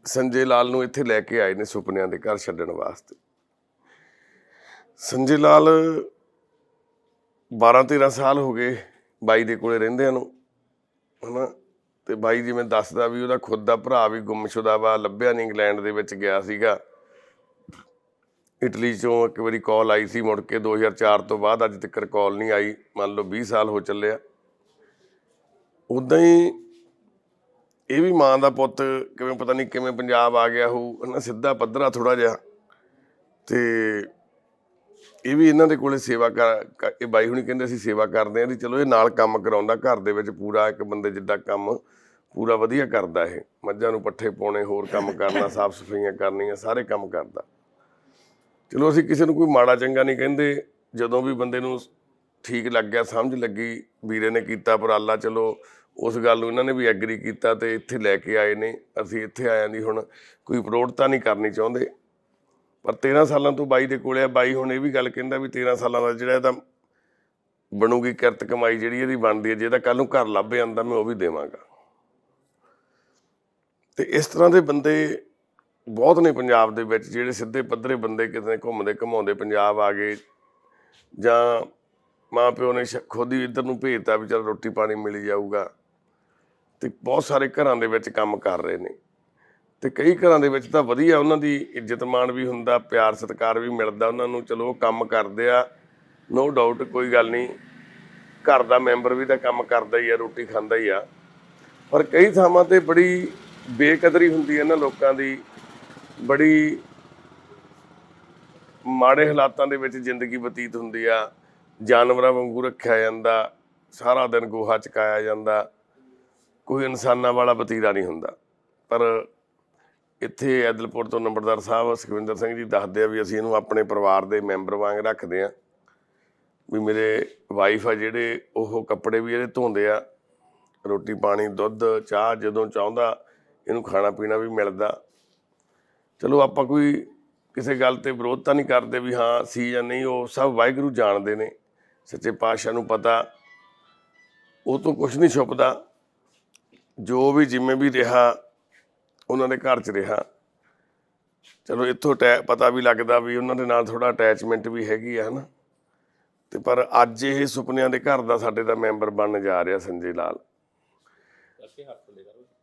ਸੰਜੇ ਲਾਲ ਨੂੰ ਇੱਥੇ ਲੈ ਕੇ ਆਏ ਨੇ ਸੁਪਨਿਆਂ ਦੇ ਘਰ ਛੱਡਣ ਵਾਸਤੇ। ਸੰਜੇ ਲਾਲ 12 13 ਸਾਲ ਹੋ ਗਏ ਬਾਈ ਦੇ ਕੋਲੇ ਰਹਿੰਦਿਆਂ ਨੂੰ। ਹਨਾ? ਤੇ ਬਾਈ ਜਿਵੇਂ ਦੱਸਦਾ ਵੀ ਉਹਦਾ ਖੁਦ ਦਾ ਭਰਾ ਵੀ ਗੁੰਮਸ਼ੁਦਾ ਵਾ, ਲੱਭਿਆ ਨਹੀਂ ਇੰਗਲੈਂਡ ਦੇ ਵਿੱਚ ਗਿਆ ਸੀਗਾ। ਇਟਲੀ ਚੋਂ ਇੱਕ ਵਾਰੀ ਕਾਲ ਆਈ ਸੀ ਮੁੜ ਕੇ 2004 ਤੋਂ ਬਾਅਦ ਅੱਜ ਤੱਕ ਕਾਲ ਨਹੀਂ ਆਈ। ਮੰਨ ਲਓ 20 ਸਾਲ ਹੋ ਚੱਲਿਆ। ਉਦਾਂ ਹੀ ਇਹ ਵੀ ਮਾਂ ਦਾ ਪੁੱਤ ਕਿਵੇਂ ਪਤਾ ਨਹੀਂ ਕਿਵੇਂ ਪੰਜਾਬ ਆ ਗਿਆ ਹੋਊ, ਹਨਾ? ਸਿੱਧਾ ਪੱਧਰਾ ਥੋੜਾ ਜਿਹਾ। ਤੇ ਇਹ ਵੀ ਇਹਨਾਂ ਦੇ ਕੋਲੇ ਸੇਵਾ ਕਰ ਇਹ ਬਾਈ ਹੁਣੀ ਕਹਿੰਦੇ ਅਸੀਂ ਸੇਵਾ ਕਰਦੇ ਆਂ ਦੀ ਚਲੋ ਇਹ ਨਾਲ ਕੰਮ ਕਰਾਉਂਦਾ ਘਰ ਦੇ ਵਿੱਚ ਪੂਰਾ ਇੱਕ ਬੰਦੇ ਜਿੱਦਾਂ ਕੰਮ ਪੂਰਾ ਵਧੀਆ ਕਰਦਾ ਇਹ। ਮੱਝਾਂ ਨੂੰ ਪੱਠੇ ਪਾਉਣੇ ਹੋਰ ਕੰਮ ਕਰਨਾ ਸਾਫ਼ ਸਫਾਈਆਂ ਕਰਨੀਆਂ ਸਾਰੇ ਕੰਮ ਕਰਦਾ। ਚਲੋ ਅਸੀਂ ਕਿਸੇ ਨੂੰ ਕੋਈ ਮਾੜਾ ਚੰਗਾ ਨਹੀਂ ਕਹਿੰਦੇ ਜਦੋਂ ਵੀ ਬੰਦੇ ਨੂੰ ਠੀਕ ਲੱਗਿਆ ਸਮਝ ਲੱਗੀ ਵੀਰੇ ਨੇ ਕੀਤਾ ਉਪਰਾਲਾ ਚਲੋ ਉਸ ਗੱਲ ਨੂੰ ਇਹਨਾਂ ਨੇ ਵੀ ਐਗਰੀ ਕੀਤਾ ਤੇ ਇੱਥੇ ਲੈ ਕੇ ਆਏ ਨੇ ਅਸੀਂ ਇੱਥੇ ਆਇਆਂ ਦੀ ਹੁਣ ਕੋਈ ਪ੍ਰੋੜਤਾ ਨਹੀਂ ਕਰਨੀ ਚਾਹੁੰਦੇ। ਪਰ 13 ਸਾਲਾਂ ਤੋਂ ਬਾਈ ਦੇ ਕੋਲੇ ਆ, ਬਾਈ ਹੁਣ ਇਹ ਵੀ ਗੱਲ ਕਹਿੰਦਾ ਵੀ 13 ਸਾਲਾਂ ਦਾ ਜਿਹੜਾ ਇਹਦਾ ਬਣੂਗੀ ਕਿਰਤ ਕਮਾਈ ਜਿਹੜੀ ਇਹਦੀ ਬਣਦੀ ਹੈ, ਜੇ ਤਾਂ ਕੱਲ ਨੂੰ ਘਰ ਲੱਭ ਜਾਂਦਾ, ਮੈਂ ਉਹ ਵੀ ਦੇਵਾਂਗਾ। ਤੇ ਇਸ ਤਰ੍ਹਾਂ ਦੇ ਬੰਦੇ ਬਹੁਤ ਨੇ ਪੰਜਾਬ ਦੇ ਵਿੱਚ, ਜਿਹੜੇ ਸਿੱਧੇ ਪੱਧਰੇ ਬੰਦੇ ਕਿਤੇ ਘੁੰਮਦੇ, ਘਮਾਉਂਦੇ, ਪੰਜਾਬ ਆ ਗਏ। ਜਾਂ ਮਾਂ ਪਿਓ ਨੇ ਸ਼- ਖੁਦ ਹੀ ਇੱਧਰ ਨੂੰ ਭੇਜਤਾ ਵੀ ਚਲ ਰੋਟੀ ਪਾਣੀ ਮਿਲ ਜਾਊਗਾ। ਤੇ ਬਹੁਤ ਸਾਰੇ ਘਰਾਂ ਦੇ ਵਿੱਚ ਕੰਮ ਕਰ ਰਹੇ ਨੇ। ਤੇ ਕਈ ਘਰਾਂ ਦੇ ਵਿੱਚ ਤਾਂ ਵਧੀਆ ਉਹਨਾਂ ਦੀ ਇੱਜ਼ਤ ਮਾਣ ਵੀ ਹੁੰਦਾ, ਪਿਆਰ ਸਤਿਕਾਰ ਵੀ ਮਿਲਦਾ ਉਹਨਾਂ ਨੂੰ, ਚਲੋ ਕੰਮ ਕਰਦੇ ਆ ਨੋ ਡਾਊਟ ਕੋਈ ਗੱਲ ਨਹੀਂ, ਘਰ ਦਾ ਮੈਂਬਰ ਵੀ ਤਾਂ ਕੰਮ ਕਰਦਾ ਹੀ ਆ, ਰੋਟੀ ਖਾਂਦਾ ਹੀ ਆ, ਪਰ ਕਈ ਥਾਵਾਂ ਤੇ ਬੜੀ ਬੇਕਦਰੀ ਹੁੰਦੀ ਹੈ ਇਹਨਾਂ ਲੋਕਾਂ ਦੀ, ਬੜੀ ਮਾੜੇ ਹਾਲਾਤਾਂ ਦੇ ਵਿੱਚ ਜ਼ਿੰਦਗੀ ਬਤੀਤ ਹੁੰਦੀ ਆ, ਜਾਨਵਰਾਂ ਵਾਂਗੂ ਰੱਖਿਆ ਜਾਂਦਾ, ਸਾਰਾ ਦਿਨ ਗੋਹਾ ਚਕਾਇਆ ਜਾਂਦਾ, ਕੋਈ ਇਨਸਾਨਾਂ ਵਾਲਾ ਬਤੀਰਾ ਨਹੀਂ ਹੁੰਦਾ, ਪਰ ਇੱਥੇ ਐਦਲਪੁਰ ਤੋਂ ਨੰਬਰਦਾਰ ਸਾਹਿਬ ਸੁਖਵਿੰਦਰ ਸਿੰਘ ਜੀ ਦੱਸਦੇ ਆ ਵੀ ਅਸੀਂ ਇਹਨੂੰ ਆਪਣੇ ਪਰਿਵਾਰ ਦੇ ਮੈਂਬਰ ਵਾਂਗ ਰੱਖਦੇ ਆ। ਵੀ ਮੇਰੇ ਵਾਈਫ ਆ ਜਿਹੜੇ, ਉਹ ਕੱਪੜੇ ਵੀ ਇਹਦੇ ਧੋਂਦੇ ਆ। ਰੋਟੀ, ਪਾਣੀ, ਦੁੱਧ, ਚਾਹ ਜਦੋਂ ਚਾਹੁੰਦਾ, ਇਹਨੂੰ ਖਾਣਾ ਪੀਣਾ ਵੀ ਮਿਲਦਾ। ਚਲੋ ਆਪਾਂ ਕੋਈ ਕਿਸੇ ਗੱਲ ਤੇ ਵਿਰੋਧ ਤਾਂ ਨਹੀਂ ਕਰਦੇ ਵੀ ਹਾਂ, ਸੀ ਜਾਂ ਨਹੀਂ, ਉਹ ਸਭ ਵਾਹਿਗੁਰੂ ਜਾਣਦੇ ਨੇ। ਸੱਚੇ ਪਾਤਸ਼ਾਹ ਨੂੰ ਪਤਾ, ਉਹ ਤੋਂ ਕੁਝ ਨਹੀਂ ਛੁਪਦਾ। ਜੋ ਵੀ ਜਿਵੇਂ ਵੀ ਰਿਹਾ ਉਹਨਾਂ ਦੇ ਘਰ 'ਚ ਰਿਹਾ। ਚਲੋ ਇੱਥੋਂ ਟੈ ਪਤਾ ਵੀ ਲੱਗਦਾ ਵੀ ਉਹਨਾਂ ਦੇ ਨਾਲ ਥੋੜਾ ਅਟੈਚਮੈਂਟ ਵੀ ਹੈਗੀ ਆ ਹਨਾ। ਤੇ ਪਰ ਅੱਜ ਇਹ ਸੁਪਨਿਆਂ ਦੇ ਘਰ ਦਾ ਸਾਡੇ ਦਾ ਮੈਂਬਰ ਬਣਨ ਜਾ ਰਿਹਾ ਸੰਜੇ ਲਾਲ।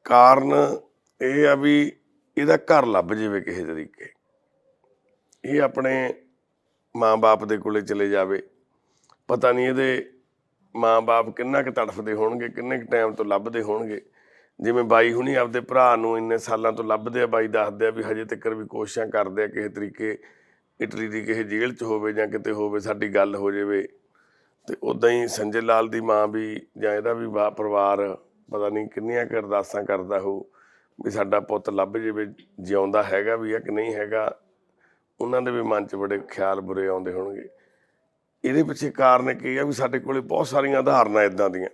ਕਾਰਨ ਇਹ ਆ ਵੀ ਇਹਦਾ ਘਰ ਲੱਭ ਜਾਵੇ ਕਿਸੇ ਤਰੀਕੇ। ਇਹ ਆਪਣੇ ਮਾਂ-ਬਾਪ ਦੇ ਕੋਲੇ ਚਲੇ ਜਾਵੇ। ਪਤਾ ਨਹੀਂ ਇਹਦੇ ਮਾਂ-ਬਾਪ ਕਿੰਨਾ ਕੁ ਤੜਫਦੇ ਹੋਣਗੇ ਕਿੰਨੇ ਕੁ ਟਾਈਮ ਤੋਂ ਲੱਭਦੇ ਹੋਣਗੇ। ਜਿਵੇਂ ਬਾਈ ਹੁਣੀ ਆਪਦੇ ਭਰਾ ਨੂੰ ਇੰਨੇ ਸਾਲਾਂ ਤੋਂ ਲੱਭਦੇ ਆ, ਬਾਈ ਦੱਸਦੇ ਆ ਵੀ ਹਜੇ ਤੱਕ ਵੀ ਕੋਸ਼ਿਸ਼ਾਂ ਕਰਦੇ ਆ ਕਿਸੇ ਤਰੀਕੇ ਇਟਲੀ ਦੀ ਕਿਸੇ ਜੇਲ੍ਹ 'ਚ ਹੋਵੇ ਜਾਂ ਕਿਤੇ ਹੋਵੇ ਸਾਡੀ ਗੱਲ ਹੋ ਜਾਵੇ। ਤੇ ਉਦਾਂ ਹੀ ਸੰਜੇ ਲਾਲ ਦੀ ਮਾਂ ਵੀ ਜਾਂ ਇਹਦਾ ਵੀ ਬਾ, ਪਰਿਵਾਰ ਪਤਾ ਨਹੀਂ ਕਿੰਨੀਆਂ ਕੁ ਅਰਦਾਸਾਂ ਕਰਦਾ ਹੋ ਵੀ ਸਾਡਾ ਪੁੱਤ ਲੱਭ ਜਾਵੇ, ਜਿਉਂਦਾ ਹੈਗਾ ਵੀ ਆ ਕਿ ਨਹੀਂ ਹੈਗਾ, ਉਹਨਾਂ ਦੇ ਵੀ ਮਨ 'ਚ ਬੜੇ ਖਿਆਲ ਬੁਰੇ ਆਉਂਦੇ ਹੋਣਗੇ। ਇਹਦੇ ਪਿੱਛੇ ਕਾਰਨ ਕੀ ਆ ਵੀ ਸਾਡੇ ਕੋਲੇ ਬਹੁਤ ਸਾਰੀਆਂ ਉਦਾਹਰਨਾਂ ਇਦਾਂ ਦੀਆਂ।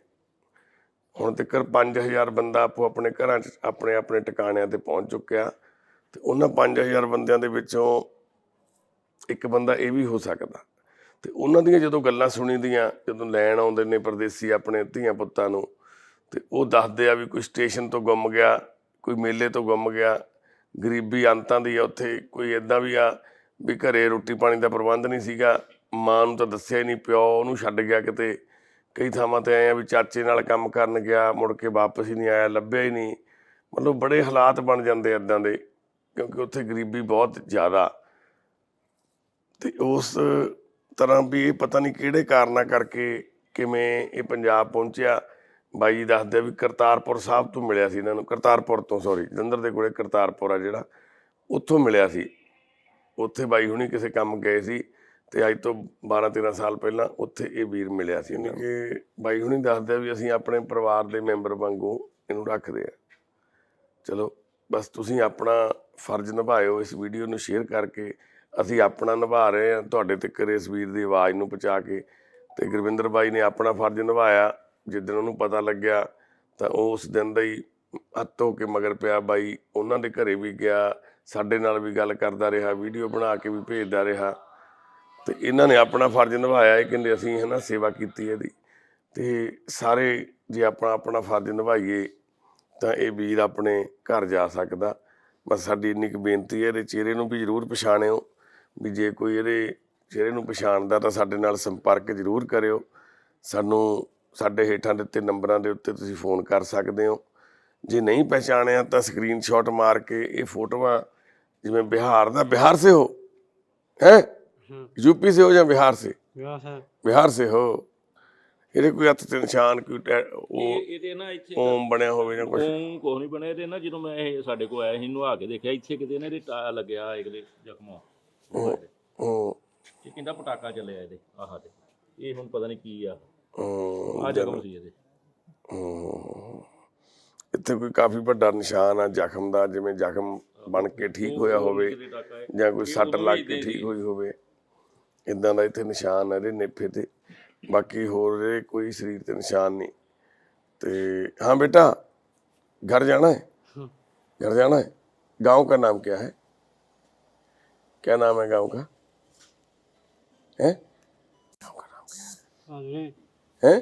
ਹੁਣ ਤੱਕ 5000 ਬੰਦਾ ਆਪੋ ਆਪਣੇ ਘਰਾਂ 'ਚ ਆਪਣੇ ਆਪਣੇ ਟਿਕਾਣਿਆਂ ਤੇ ਪਹੁੰਚ ਚੁੱਕਿਆ। ਤੇ ਉਹਨਾਂ 5000 ਬੰਦਿਆਂ ਦੇ ਵਿੱਚੋਂ ਇੱਕ ਬੰਦਾ ਇਹ ਵੀ ਹੋ ਸਕਦਾ। ਤੇ ਉਹਨਾਂ ਦੀਆਂ ਜਦੋਂ ਗੱਲਾਂ ਸੁਣੀਦੀਆਂ, ਜਦੋਂ ਲੈਣ ਆਉਂਦੇ ਨੇ ਪਰਦੇਸੀ ਆਪਣੇ ਧੀਆਂ ਪੁੱਤਾਂ ਨੂੰ, ਤੇ ਉਹ ਦੱਸਦੇ ਆ ਵੀ ਕੋਈ ਸਟੇਸ਼ਨ ਤੋਂ ਗੁੰਮ ਗਿਆ, ਕੋਈ ਮੇਲੇ ਤੋਂ ਗੁੰਮ ਗਿਆ, ਗਰੀਬੀ ਅੰਤਾਂ ਦੀ ਆ ਉੱਥੇ, ਕੋਈ ਇਦਾਂ ਵੀ ਆ ਵੀ ਘਰੇ ਰੋਟੀ ਪਾਣੀ ਦਾ ਪ੍ਰਬੰਧ ਨਹੀਂ ਸੀਗਾ, ਮਾਂ ਨੂੰ ਤਾਂ ਦੱਸਿਆ ਹੀ ਨਹੀਂ, ਪਿਓ ਉਹਨੂੰ ਛੱਡ ਗਿਆ ਕਿਤੇ। ਕਈ ਥਾਵਾਂ ਤੇ ਆਏ ਆ ਵੀ ਚਾਚੇ ਨਾਲ ਕੰਮ ਕਰਨ ਗਿਆ, ਮੁੜ ਕੇ ਵਾਪਸ ਹੀ ਨਹੀਂ ਆਇਆ, ਲੱਭਿਆ ਹੀ ਨਹੀਂ। ਮਤਲਬ ਬੜੇ ਹਾਲਾਤ ਬਣ ਜਾਂਦੇ ਇਦਾਂ ਦੇ, ਕਿਉਂਕਿ ਉੱਥੇ ਗਰੀਬੀ ਬਹੁਤ ਜ਼ਿਆਦਾ। ਤੇ ਉਸ ਤਰ੍ਹਾਂ ਵੀ ਇਹ ਪਤਾ ਨਹੀਂ ਕਿਹੜੇ ਕਾਰਨਾਂ ਕਰਕੇ ਕਿਵੇਂ ਇਹ ਪੰਜਾਬ ਪਹੁੰਚਿਆ। ਬਾਈ ਜੀ ਦੱਸਦੇ ਵੀ ਕਰਤਾਰਪੁਰ ਸਾਹਿਬ ਤੋਂ ਮਿਲਿਆ ਸੀ ਇਹਨਾਂ ਨੂੰ, ਕਰਤਾਰਪੁਰ ਤੋਂ ਸੌਰੀ ਜਲੰਧਰ ਦੇ ਕੋਲੇ ਕਰਤਾਰਪੁਰ ਆ ਜਿਹੜਾ, ਉੱਥੋਂ ਮਿਲਿਆ ਸੀ। ਉੱਥੇ ਬਾਈ ਹੁਣੀ ਕਿਸੇ ਕੰਮ ਗਏ ਸੀ। ਤੇ ਅੱਜ ਤੋਂ 12 13 ਸਾਲ ਪਹਿਲਾਂ ਉੱਥੇ ਇਹ ਵੀਰ ਮਿਲਿਆ ਸੀ। ਇਹਨਾਂ ਕਿ ਬਾਈ ਹੁਣੀ ਦੱਸਦੇ ਆ ਵੀ ਅਸੀਂ ਆਪਣੇ ਪਰਿਵਾਰ ਦੇ ਮੈਂਬਰ ਵਾਂਗੂ ਇਹਨੂੰ ਰੱਖਦੇ ਆ। ਚਲੋ ਬਸ ਤੁਸੀਂ ਆਪਣਾ ਫਰਜ਼ ਨਿਭਾਇਓ ਇਸ ਵੀਡੀਓ ਨੂੰ ਸ਼ੇਅਰ ਕਰਕੇ। ਅਸੀਂ ਆਪਣਾ ਨਿਭਾ ਰਹੇ ਹਾਂ ਤੁਹਾਡੇ ਤੱਕ ਇਸ ਵੀਰ ਦੀ ਆਵਾਜ਼ ਨੂੰ ਪਹੁੰਚਾ ਕੇ। ਤੇ ਗੁਰਵਿੰਦਰ ਬਾਈ ਨੇ ਆਪਣਾ ਫਰਜ਼ ਨਿਭਾਇਆ। ਜਿੱਦਣ ਉਹਨੂੰ ਪਤਾ ਲੱਗਿਆ ਤਾਂ ਉਹ ਉਸ ਦਿਨ ਦਾ ਹੀ ਹੱਥ ਕੇ ਮਗਰ ਪਿਆ। ਬਾਈ ਉਹਨਾਂ ਦੇ ਘਰੇ ਵੀ ਗਿਆ ਸਾਡੇ ਨਾਲ ਵੀ ਗੱਲ ਕਰਦਾ ਰਿਹਾ ਵੀਡੀਓ ਬਣਾ ਕੇ ਵੀ ਭੇਜਦਾ ਰਿਹਾ। ਤੇ ਇਹਨਾਂ ਨੇ ਆਪਣਾ ਫਰਜ਼ ਨਿਭਾਇਆ ਇਹ ਕਹਿੰਦੇ ਅਸੀਂ ਹੈ ਨਾ ਸੇਵਾ ਕੀਤੀ ਇਹਦੀ। ਤੇ ਸਾਰੇ ਜੇ ਆਪਣਾ ਆਪਣਾ ਫਰਜ਼ ਨਿਭਾਈਏ ਤਾਂ ਇਹ ਵੀਰ ਆਪਣੇ ਘਰ ਜਾ ਸਕਦਾ। ਬਸ ਸਾਡੀ ਇੰਨੀ ਕੁ ਬੇਨਤੀ ਹੈ, ਇਹਦੇ ਚਿਹਰੇ ਨੂੰ ਵੀ ਜ਼ਰੂਰ ਪਛਾਣਿਓ, ਵੀ ਜੇ ਕੋਈ ਇਹਦੇ ਚਿਹਰੇ ਨੂੰ ਪਛਾਣਦਾ ਤਾਂ ਸਾਡੇ ਨਾਲ ਸੰਪਰਕ ਜ਼ਰੂਰ ਕਰਿਓ। ਸਾਨੂੰ ਸਾਡੇ ਹੇਠਾਂ ਦਿੱਤੇ ਨੰਬਰਾਂ ਦੇ ਉੱਤੇ ਤੁਸੀਂ ਫੋਨ ਕਰ ਸਕਦੇ ਹੋ। ਜੇ ਨਹੀਂ ਪਛਾਣਿਆ ਤਾਂ ਸਕਰੀਨਸ਼ਾਟ ਮਾਰ ਕੇ ਇਹ ਫੋਟੋਆਂ ਜਿਵੇਂ ਬਿਹਾਰ ਦਾ, ਬਿਹਾਰ ਸੇ ਹੋ, ਹੈ? यूपी से हो या बिहार से ਵਿਆਹ ਹੈ बिहार से हो ਇਹਦੇ ਕੋਈ ਹੱਥ ਤੇ ਨਿਸ਼ਾਨ ਕੋਈ ਟੈ- ਇਹ ਉਹ ਇਹਦੇ ਨਾ ਇੱਥੇ ਓਮ ਬਣਿਆ ਹੋਵੇ ਜਾਂ ਕੁਝ ਉਹ ਕੁਛ ਨਹੀਂ ਬਣਿਆ ਇਹਦੇ ਨਾ ਜਦੋਂ ਮੈਂ ਇਹ ਸਾਡੇ ਕੋਲ ਆਇਆ ਸੀ ਨਹਾ ਕੇ ਦੇਖਿਆ ਇੱਥੇ ਕਿਤੇ ਨਾ ਇਹਦੇ ਟਾ ਲੱਗਿਆ ਇਹਦੇ ਜ਼ਖਮਾਂ ਉਹ ਇਹ ਕਹਿੰਦਾ ਪਟਾਕਾ ਚੱਲਿਆ ਇਹਦੇ ਆਹ ਤੇ ਇਹ ਹੁਣ ਪਤਾ ਨਹੀਂ ਕੀ ਆ ਉਹ ਆ ਜ਼ਖਮ ਸੀ ਇਹਦੇ ਹਮ, ਇੱਥੇ ਕੋਈ ਕਾਫੀ ਵੱਡਾ ਨਿਸ਼ਾਨ ਆ ਜ਼ਖਮ ਦਾ ਜਿਵੇਂ ਜ਼ਖਮ ਬਣ ਕੇ ਠੀਕ ਹੋਇਆ ਹੋਵੇ ਇਹਦੇ ਟਾਕਾ ਹੈ। ਜਾਂ ਕੋਈ ਸੱਟ ਲੱਗ ਕੇ ਠੀਕ ਹੋਈ ਹੋਵੇ ਇਦਾਂ ਦਾ ਇੱਥੇ ਨਿਸ਼ਾਨ ਆ ਇਹਦੇ ਨੇਫੇ ਤੇ ਬਾਕੀ ਹੋਰ ਇਹਦੇ ਕੋਈ ਸਰੀਰ ਤੇ ਨਿਸ਼ਾਨ ਨਹੀਂ ਤੇ हाँ बेटा घर जाना है घर जाना है गांव का नाम क्या है क्या नाम है गांव का है ਹਾਂਜੀ है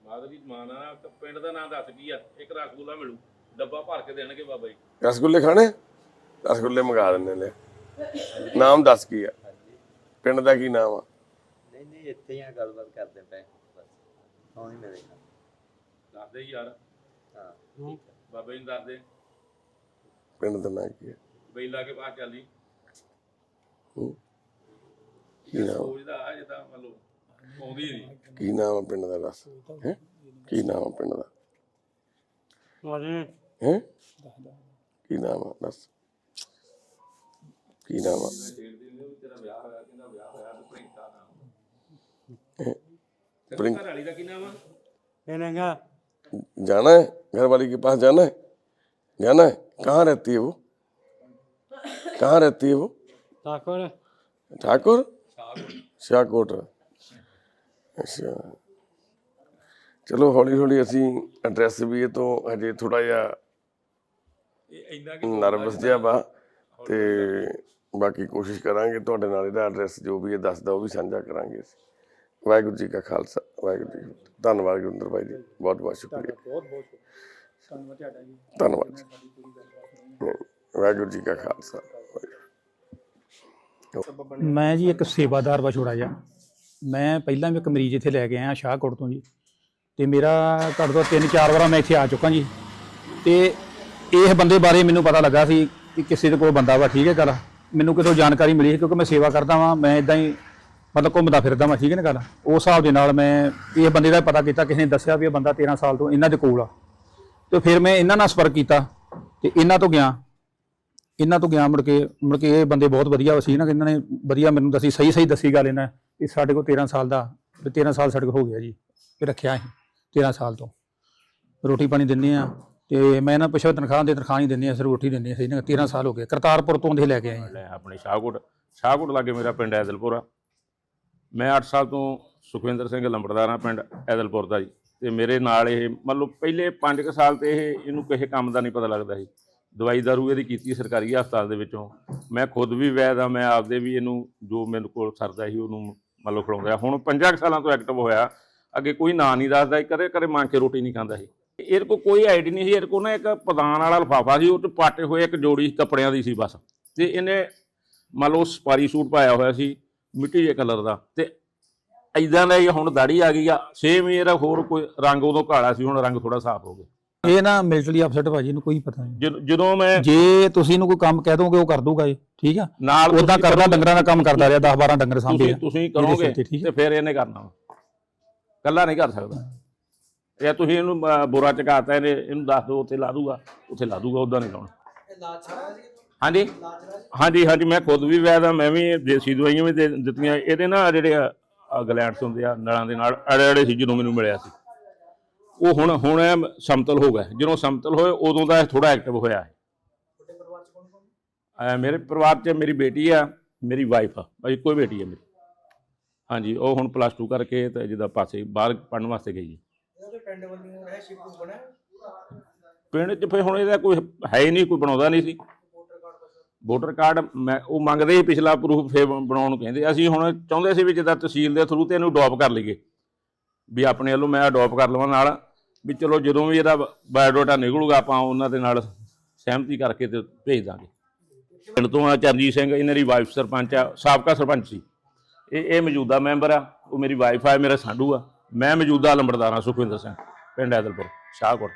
ਮਾਦਰ ਦੀ ਮਾਂ ਨਾ ਤਾਂ ਪਿੰਡ ਦਾ ਨਾਂ ਦੱਸ ਕੀ ਆ ਇੱਕ ਰਸਗੁੱਲਾ ਮਿਲੂ ਡੱਬਾ ਭਰ ਕੇ ਦੇਣਗੇ ਬਾਬਾ ਜੀ ਰਸਗੁੱਲੇ ਖਾਣੇ ਰਸਗੁੱਲੇ ਮੰਗਾ ਦਿੰਦੇ ਲੈ ਨਾਮ ਦੱਸ ਕੀ ਆ ਪਿੰਡ ਦਾ ਕੀ ਨਾਮ ਆ? ਨਹੀਂ ਨਹੀਂ ਇੱਥੇ ਹੀ ਆ ਗੱਲਬਾਤ ਕਰਦੇ ਪਏ। ਬਸ ਹੀ ਮਿਲੇਗਾ ਦੱਸ ਦੇ ਯਾਰ। ਹਾਂ ਬਾਬਾ ਜੀ ਨੂੰ ਦੱਸ ਦੇ ਪਿੰਡ ਦਾ ਨਾਂ ਕੀ ਆ? ਬਈ ਲਾ ਕੇ ਬਾਹਰ ਚੱਲਦੀ। ਕੀ ਨਾਮ ਸੋਚਦਾ ਆ ਜਿੱਦਾਂ ਮੰਨ ਲਓ ਆਉਂਦੀ ਨਹੀਂ ਕੀ ਨਾਮ ਆ ਪਿੰਡ ਦਾ ਦੱਸ? ਹੈ? ਕੀ ਨਾਮ ਆ ਪਿੰਡ ਦਾ? ਹਾਂਜੀ ਹੈ? ਕੀ ਨਾਮ ਆ ਦੱਸ? ਕੀ ਨਾਮ ਆ? ਤੇਰਾ ਵਿਆਹ ਹੋਇਆ ਕਿੰਦਾ ਵਿਆਹ ਹੋਇਆ ਤੇ ਪ੍ਰਿੰਕਾ ਹੈਂ? ਨਾਮ ਪ੍ਰਿੰਕ- ਘਰ ਵਾਲੀ ਦਾ ਕੀ ਨਾਮ ਆ ਇਹਨੇ ਕਹਾ जाना है घर वाली के पास जाना है जाना है कहाँ रहती है वो कहाँ रहती है वो ਤਾਕਰ ठाकुर शाहकोट ਅੱਛਾ ਚਲੋ ਹੌਲੀ ਹੌਲੀ ਅਸੀਂ ਐਡਰੈਸ ਵੀ ਇਹ ਤੋਂ ਹਜੇ ਥੋੜਾ ਜਿਹਾ ਇਹ ਇੰਨਾ ਕਿ ਨਰਵਸ ਜਿਹਾ ਵਾ ਤੇ ਬਾਕੀ ਕੋਸ਼ਿਸ਼ ਕਰਾਂਗੇ ਤੁਹਾਡੇ ਨਾਲ ਇਹਦਾ ਐਡਰੈਸ ਜੋ ਵੀ ਇਹ ਦੱਸਦਾ ਉਹ ਵੀ ਸਾਂਝਾ ਕਰਾਂਗੇ ਅਸੀਂ ਵਾਹਿਗੁਰੂ ਜੀ ਕਾ ਖਾਲਸਾ ਵਾਹਿਗੁਰੂ ਜੀ ਧੰਨਵਾਦ ਗੁਰਿੰਦਰ ਭਾਈ ਜੀ ਬਹੁਤ ਬਹੁਤ ਸ਼ੁਕਰੀਆ। ਬਹੁਤ ਬਹੁਤ ਧੰਨਵਾਦ ਤੁਹਾਡਾ ਜੀ। ਧੰਨਵਾਦ ਜੀ। ਵਾਹਿਗੁਰੂ ਜੀ ਕਾ ਖਾਲਸਾ ਮੈਂ ਜੀ ਇੱਕ ਸੇਵਾਦਾਰ ਵਾ ਛੋੜਾ ਜਿਹਾ। ਮੈਂ ਪਹਿਲਾਂ ਵੀ ਇੱਕ ਮਰੀਜ਼ ਇੱਥੇ ਲੈ ਕੇ ਆਇਆ ਸ਼ਾਹਕੋਟ ਤੋਂ ਜੀ। ਤੇ ਮੇਰਾ ਘੱਟ ਤੋਂ ਤਿੰਨ ਚਾਰ ਵਾਰਾਂ ਮੈਂ ਇੱਥੇ ਆ ਚੁੱਕਾ ਜੀ। ਤੇ ਇਸ ਬੰਦੇ ਬਾਰੇ ਮੈਨੂੰ ਪਤਾ ਲੱਗਾ ਸੀ ਕਿ ਕਿਸੇ ਦੇ ਕੋਲ ਬੰਦਾ ਵਾ ਠੀਕ ਹੈ ਗੱਲ? ਮੈਨੂੰ ਕਿਤੋਂ ਜਾਣਕਾਰੀ ਮਿਲੀ ਸੀ ਕਿਉਂਕਿ ਮੈਂ ਸੇਵਾ ਕਰਦਾ ਵਾਂ ਮੈਂ ਇਦਾਂ ਹੀ ਮਤਲਬ ਘੁੰਮਦਾ ਫਿਰਦਾ ਮੈਂ, ਠੀਕ ਹੈ ਨਾ ਗੱਲ? ਉਸ ਹਿਸਾਬ ਦੇ ਨਾਲ ਮੈਂ ਇਹ ਬੰਦੇ ਦਾ ਪਤਾ ਕੀਤਾ ਕਿਸੇ ਨੇ ਦੱਸਿਆ ਵੀ ਇਹ ਬੰਦਾ 13 ਸਾਲ ਤੋਂ ਇਹਨਾਂ ਦੇ ਕੋਲ ਆ। ਤੇ ਫਿਰ ਮੈਂ ਇਹਨਾਂ ਨਾਲ ਸੰਪਰਕ ਕੀਤਾ ਤੇ ਇਹਨਾਂ ਤੋਂ ਗਿਆ। ਇਹਨਾਂ ਤੋਂ ਗਿਆ ਮੁੜ ਕੇ ਮੁੜ ਕੇ ਇਹ ਬੰਦੇ ਬਹੁਤ ਵਧੀਆ ਸੀ ਨਾ, ਇਹਨਾਂ ਨੇ ਵਧੀਆ ਮੈਨੂੰ ਦੱਸੀ, ਸਹੀ ਸਹੀ ਦੱਸੀ ਗੱਲ ਇਹਨਾਂ ਇਹ ਸਾਡੇ ਕੋਲ 13 ਸਾਲ ਦਾ, ਵੀ 13 ਸਾਲ ਸਾਡੇ ਕੋਲ ਹੋ ਗਿਆ ਜੀ ਇਹ ਰੱਖਿਆ ਅਸੀਂ 13 ਸਾਲ ਤੋਂ। ਰੋਟੀ ਪਾਣੀ ਦਿੰਨੇ ਆ ਤੇ ਮੈਂ ਨਾ ਪੁੱਛਿਆ ਤਨਖਾਹ ਦੇ ਤਨਖਾਹ ਨਹੀਂ ਦਿੰਦੇ ਆ ਸਿਰ ਰੋਟੀ ਦਿੰਦੇ ਆ ਸਹੀ ਨਾ 13 ਸਾਲ ਹੋ ਗਏ, ਕਰਤਾਰਪੁਰ ਤੋਂ ਦੇ ਲੈ ਕੇ ਆਏ ਆਪਣੇ ਸ਼ਾਹਕੋਟ ਸ਼ਾਹਕੋਟ ਲਾਗੇ ਮੇਰਾ ਪਿੰਡ ਐਦਲਪੁਰ ਮੈਂ 8 ਸਾਲ ਤੋਂ ਸੁਖਵਿੰਦਰ ਸਿੰਘ ਲੰਬੜਦਾਰ ਆ ਪਿੰਡ ਐਦਲਪੁਰ ਦਾ ਜੀ। ਤੇ ਮੇਰੇ ਨਾਲ ਇਹ ਮੰਨ ਲਓ ਪਹਿਲੇ 5 ਕੁ ਸਾਲ ਤੇ ਇਹ, ਇਹਨੂੰ ਕਿਸੇ ਕੰਮ ਦਾ ਨਹੀਂ ਪਤਾ ਲੱਗਦਾ ਸੀ। ਦਵਾਈ ਦਾਰੂ ਇਹਦੀ ਕੀਤੀ ਸਰਕਾਰੀ ਹਸਪਤਾਲ ਦੇ ਵਿੱਚੋਂ। ਮੈਂ ਖੁਦ ਵੀ ਵੈਦ ਆ ਮੈਂ ਆਪਦੇ ਵੀ ਇਹਨੂੰ ਜੋ ਮੇਰੇ ਕੋਲ ਸਰਦਾ ਸੀ ਉਹਨੂੰ ਮੰਨ ਲਓ ਖਿਲਾਉਂਦਾ। ਹੁਣ 50 ਸਾਲਾਂ ਤੋਂ ਐਕਟਿਵ ਹੋਇਆ। ਅੱਗੇ ਕੋਈ ਨਾਂ ਨਹੀਂ ਦੱਸਦਾ ਕਦੇ ਕਦੇ ਮੰਗ ਕੇ ਰੋਟੀ ਨਹੀਂ ਖਾਂਦਾ ਸੀ। ਇਹਦੇ ਕੋਲ ਕੋਈ ਆਈਡੀ ਨਹੀਂ ਸੀ, ਇਹਦੇ ਕੋਲ ਨਾ ਇੱਕ ਪਦਾਨ ਵਾਲਾ ਲਿਫਾਫਾ ਸੀ, ਉਹ ਤੇ ਪਾਟੇ ਹੋਏ ਇੱਕ ਜੋੜੀ ਕੱਪੜਿਆਂ ਦੀ ਸੀ ਬਸ। ਤੇ ਇਹਨੇ ਮੰਨ ਲਓ ਸਪਾਰੀ ਸੂਟ ਪਾਇਆ ਹੋਇਆ ਸੀ। ਮਿੱਟੀ ਜਿਹੇ ਕਲਰ ਦਾ ਤੇ ਐਦਾਂ ਦਾ ਹੀ ਹੁਣ ਦਾੜੀ ਆ ਗਈ ਆ ਸੇਮ ਹੀ ਇਹਦਾ ਹੋਰ ਕੋਈ ਰੰਗ ਉਦੋਂ ਕਾਲਾ ਸੀ ਹੁਣ ਰੰਗ ਥੋੜਾ ਸਾਫ਼ ਹੋ ਗਿਆ। ਇਹ ਨਾ ਮਿਲਟਰੀ ਅਫਸਰ ਭਾਜੀ ਨੂੰ ਕੋਈ ਪਤਾ ਨਹੀਂ। ਜਦ- ਜਦੋਂ ਮੈਂ ਜੇ ਤੁਸੀਂ ਇਹਨੂੰ ਕੋਈ ਕੰਮ ਕਹਿ ਦੋਗੇ ਉਹ ਕਰ ਦੂਗਾ ਇਹ ਠੀਕ ਆ? ਨਾਲ ਉਦਾਂ ਤੁਸੀਂ ਕਰਦਾ ਡੰਗਰਾਂ ਦਾ ਕੰਮ ਕਰਦਾ ਰਿਹਾ 10 12 ਡੰਗਰ ਸਾਂਭੇ ਤੁਸੀਂ ਆ। ਤੁਸੀਂ ਕਰੋਗੇ ਤੇ, ਠੀਕ ਹੈ। ਤੇ ਫਿਰ ਇਹਨੇ ਕਰਨਾ ਵਾ। ਕੱਲਾ ਨਹੀਂ ਕਰ ਸਕਦਾ। ਇਹ ਤੁਸੀਂ ਇਹਨੂੰ ਅਹ, ਬੁਰਾ ਚਕਾਤਾ ਇਹਨੇ ਇਹਨੂੰ ਦੱਸ ਦਿਓ ਉੱਥੇ ਲਾ ਦੂਗਾ ਉੱਥੇ ਲਾ ਦੂਗਾ ਉਦਾਂ ਨਹੀਂ ਲਾਉਣਾ। ਹਾਂਜੀ? ਹਾਂਜੀ ਹਾਂਜੀ ਮੈਂ ਖੁਦ ਵੀ ਵੈਦ ਆ ਮੈਂ ਵੀ ਦੇਸੀ ਦਵਾਈਆਂ ਵੀ ਦੇ ਦਿੱਤੀਆਂ। ਇਹਦੇ ਨਾ ਜਿਹੜੇ ਗਲੈਂਡਸ ਹੁੰਦੇ ਆ ਨਲਾਂ ਦੇ ਨਾਲ ਅੜੇ ਅੜੇ ਸੀ ਜਦੋਂ ਮੈਨੂੰ ਮਿਲਿਆ ਸੀ। ਉਹ ਹੁਣ ਹੁਣ ਸਮਤਲ ਹੋ ਗਿਆ। ਜਦੋਂ ਸਮਤਲ ਹੋਏ ਉਦੋਂ ਦਾ ਥੋੜਾ ਐਕਟਿਵ ਹੋਇਆ ਹੈ। ਮੇਰੇ ਪਰਿਵਾਰ 'ਚ ਮੇਰੀ ਬੇਟੀ ਆ ਮੇਰੀ ਵਾਈਫ ਆ ਬਈ ਕੋਈ ਬੇਟੀ ਹੈ ਮੇਰੀ। ਹਾਂਜੀ ਉਹ ਹੁਣ ਪਲੱਸ 2 ਕਰਕੇ ਤੇ ਜਿਹਦਾ ਪਾਸੇ ਬਾਹਰ ਪੜਨ ਵਾਸਤੇ ਗਈ ਹੈ। ਪਿੰਡ 'ਚ ਫਿਰ ਹੁਣ ਇਹਦਾ ਕੋਈ ਹੈ ਹੀ ਨਹੀਂ ਕੋਈ ਬਣਾਉਂਦਾ ਨਹੀਂ ਸੀ। ਵੋਟਰ ਕਾਰਡ ਮੈਂ ਉਹ ਮੰਗਦੇ ਸੀ ਪਿਛਲਾ ਪ੍ਰੂਫ ਫੇ ਬਣਾਉਣ ਨੂੰ ਕਹਿੰਦੇ, ਅਸੀਂ ਹੁਣ ਚਾਹੁੰਦੇ ਸੀ ਵੀ ਜਿੱਦਾਂ ਤਹਿਸੀਲ ਦੇ ਥਰੂ ਤੇ ਇਹਨੂੰ ਅਡਾਪ ਕਰ ਲਈਏ। ਵੀ ਆਪਣੇ ਵੱਲੋਂ ਮੈਂ ਅਡਾਪ ਕਰ ਲਵਾਂ ਨਾਲ, ਵੀ ਚਲੋ ਜਦੋਂ ਵੀ ਇਹਦਾ ਬਾਇਓਡਾਟਾ ਨਿਕਲੂਗਾ, ਆਪਾਂ ਉਹਨਾਂ ਦੇ ਨਾਲ ਸਹਿਮਤੀ ਕਰਕੇ ਤੇ ਭੇਜ ਦਾਂਗੇ। ਪਿੰਡ ਤੋਂ ਆ ਚਰਨਜੀਤ ਸਿੰਘ, ਇਹਨਾਂ ਦੀ ਵਾਈਫ ਸਰਪੰਚ ਆ, ਸਾਬਕਾ ਸਰਪੰਚ ਸੀ। ਇਹ ਇਹ ਮੌਜੂਦਾ ਮੈਂਬਰ ਆ, ਉਹ ਮੇਰੀ ਵਾਈਫ ਆ ਮੇਰਾ ਸਾਡੂ ਆ। ਮੈਂ ਮੌਜੂਦਾ ਲੰਬੜਦਾਰ ਹਾਂ ਸੁਖਵਿੰਦਰ ਸਿੰਘ, ਪਿੰਡ ਐਦਲਪੁਰ, ਸ਼ਾਹਕੋਟ।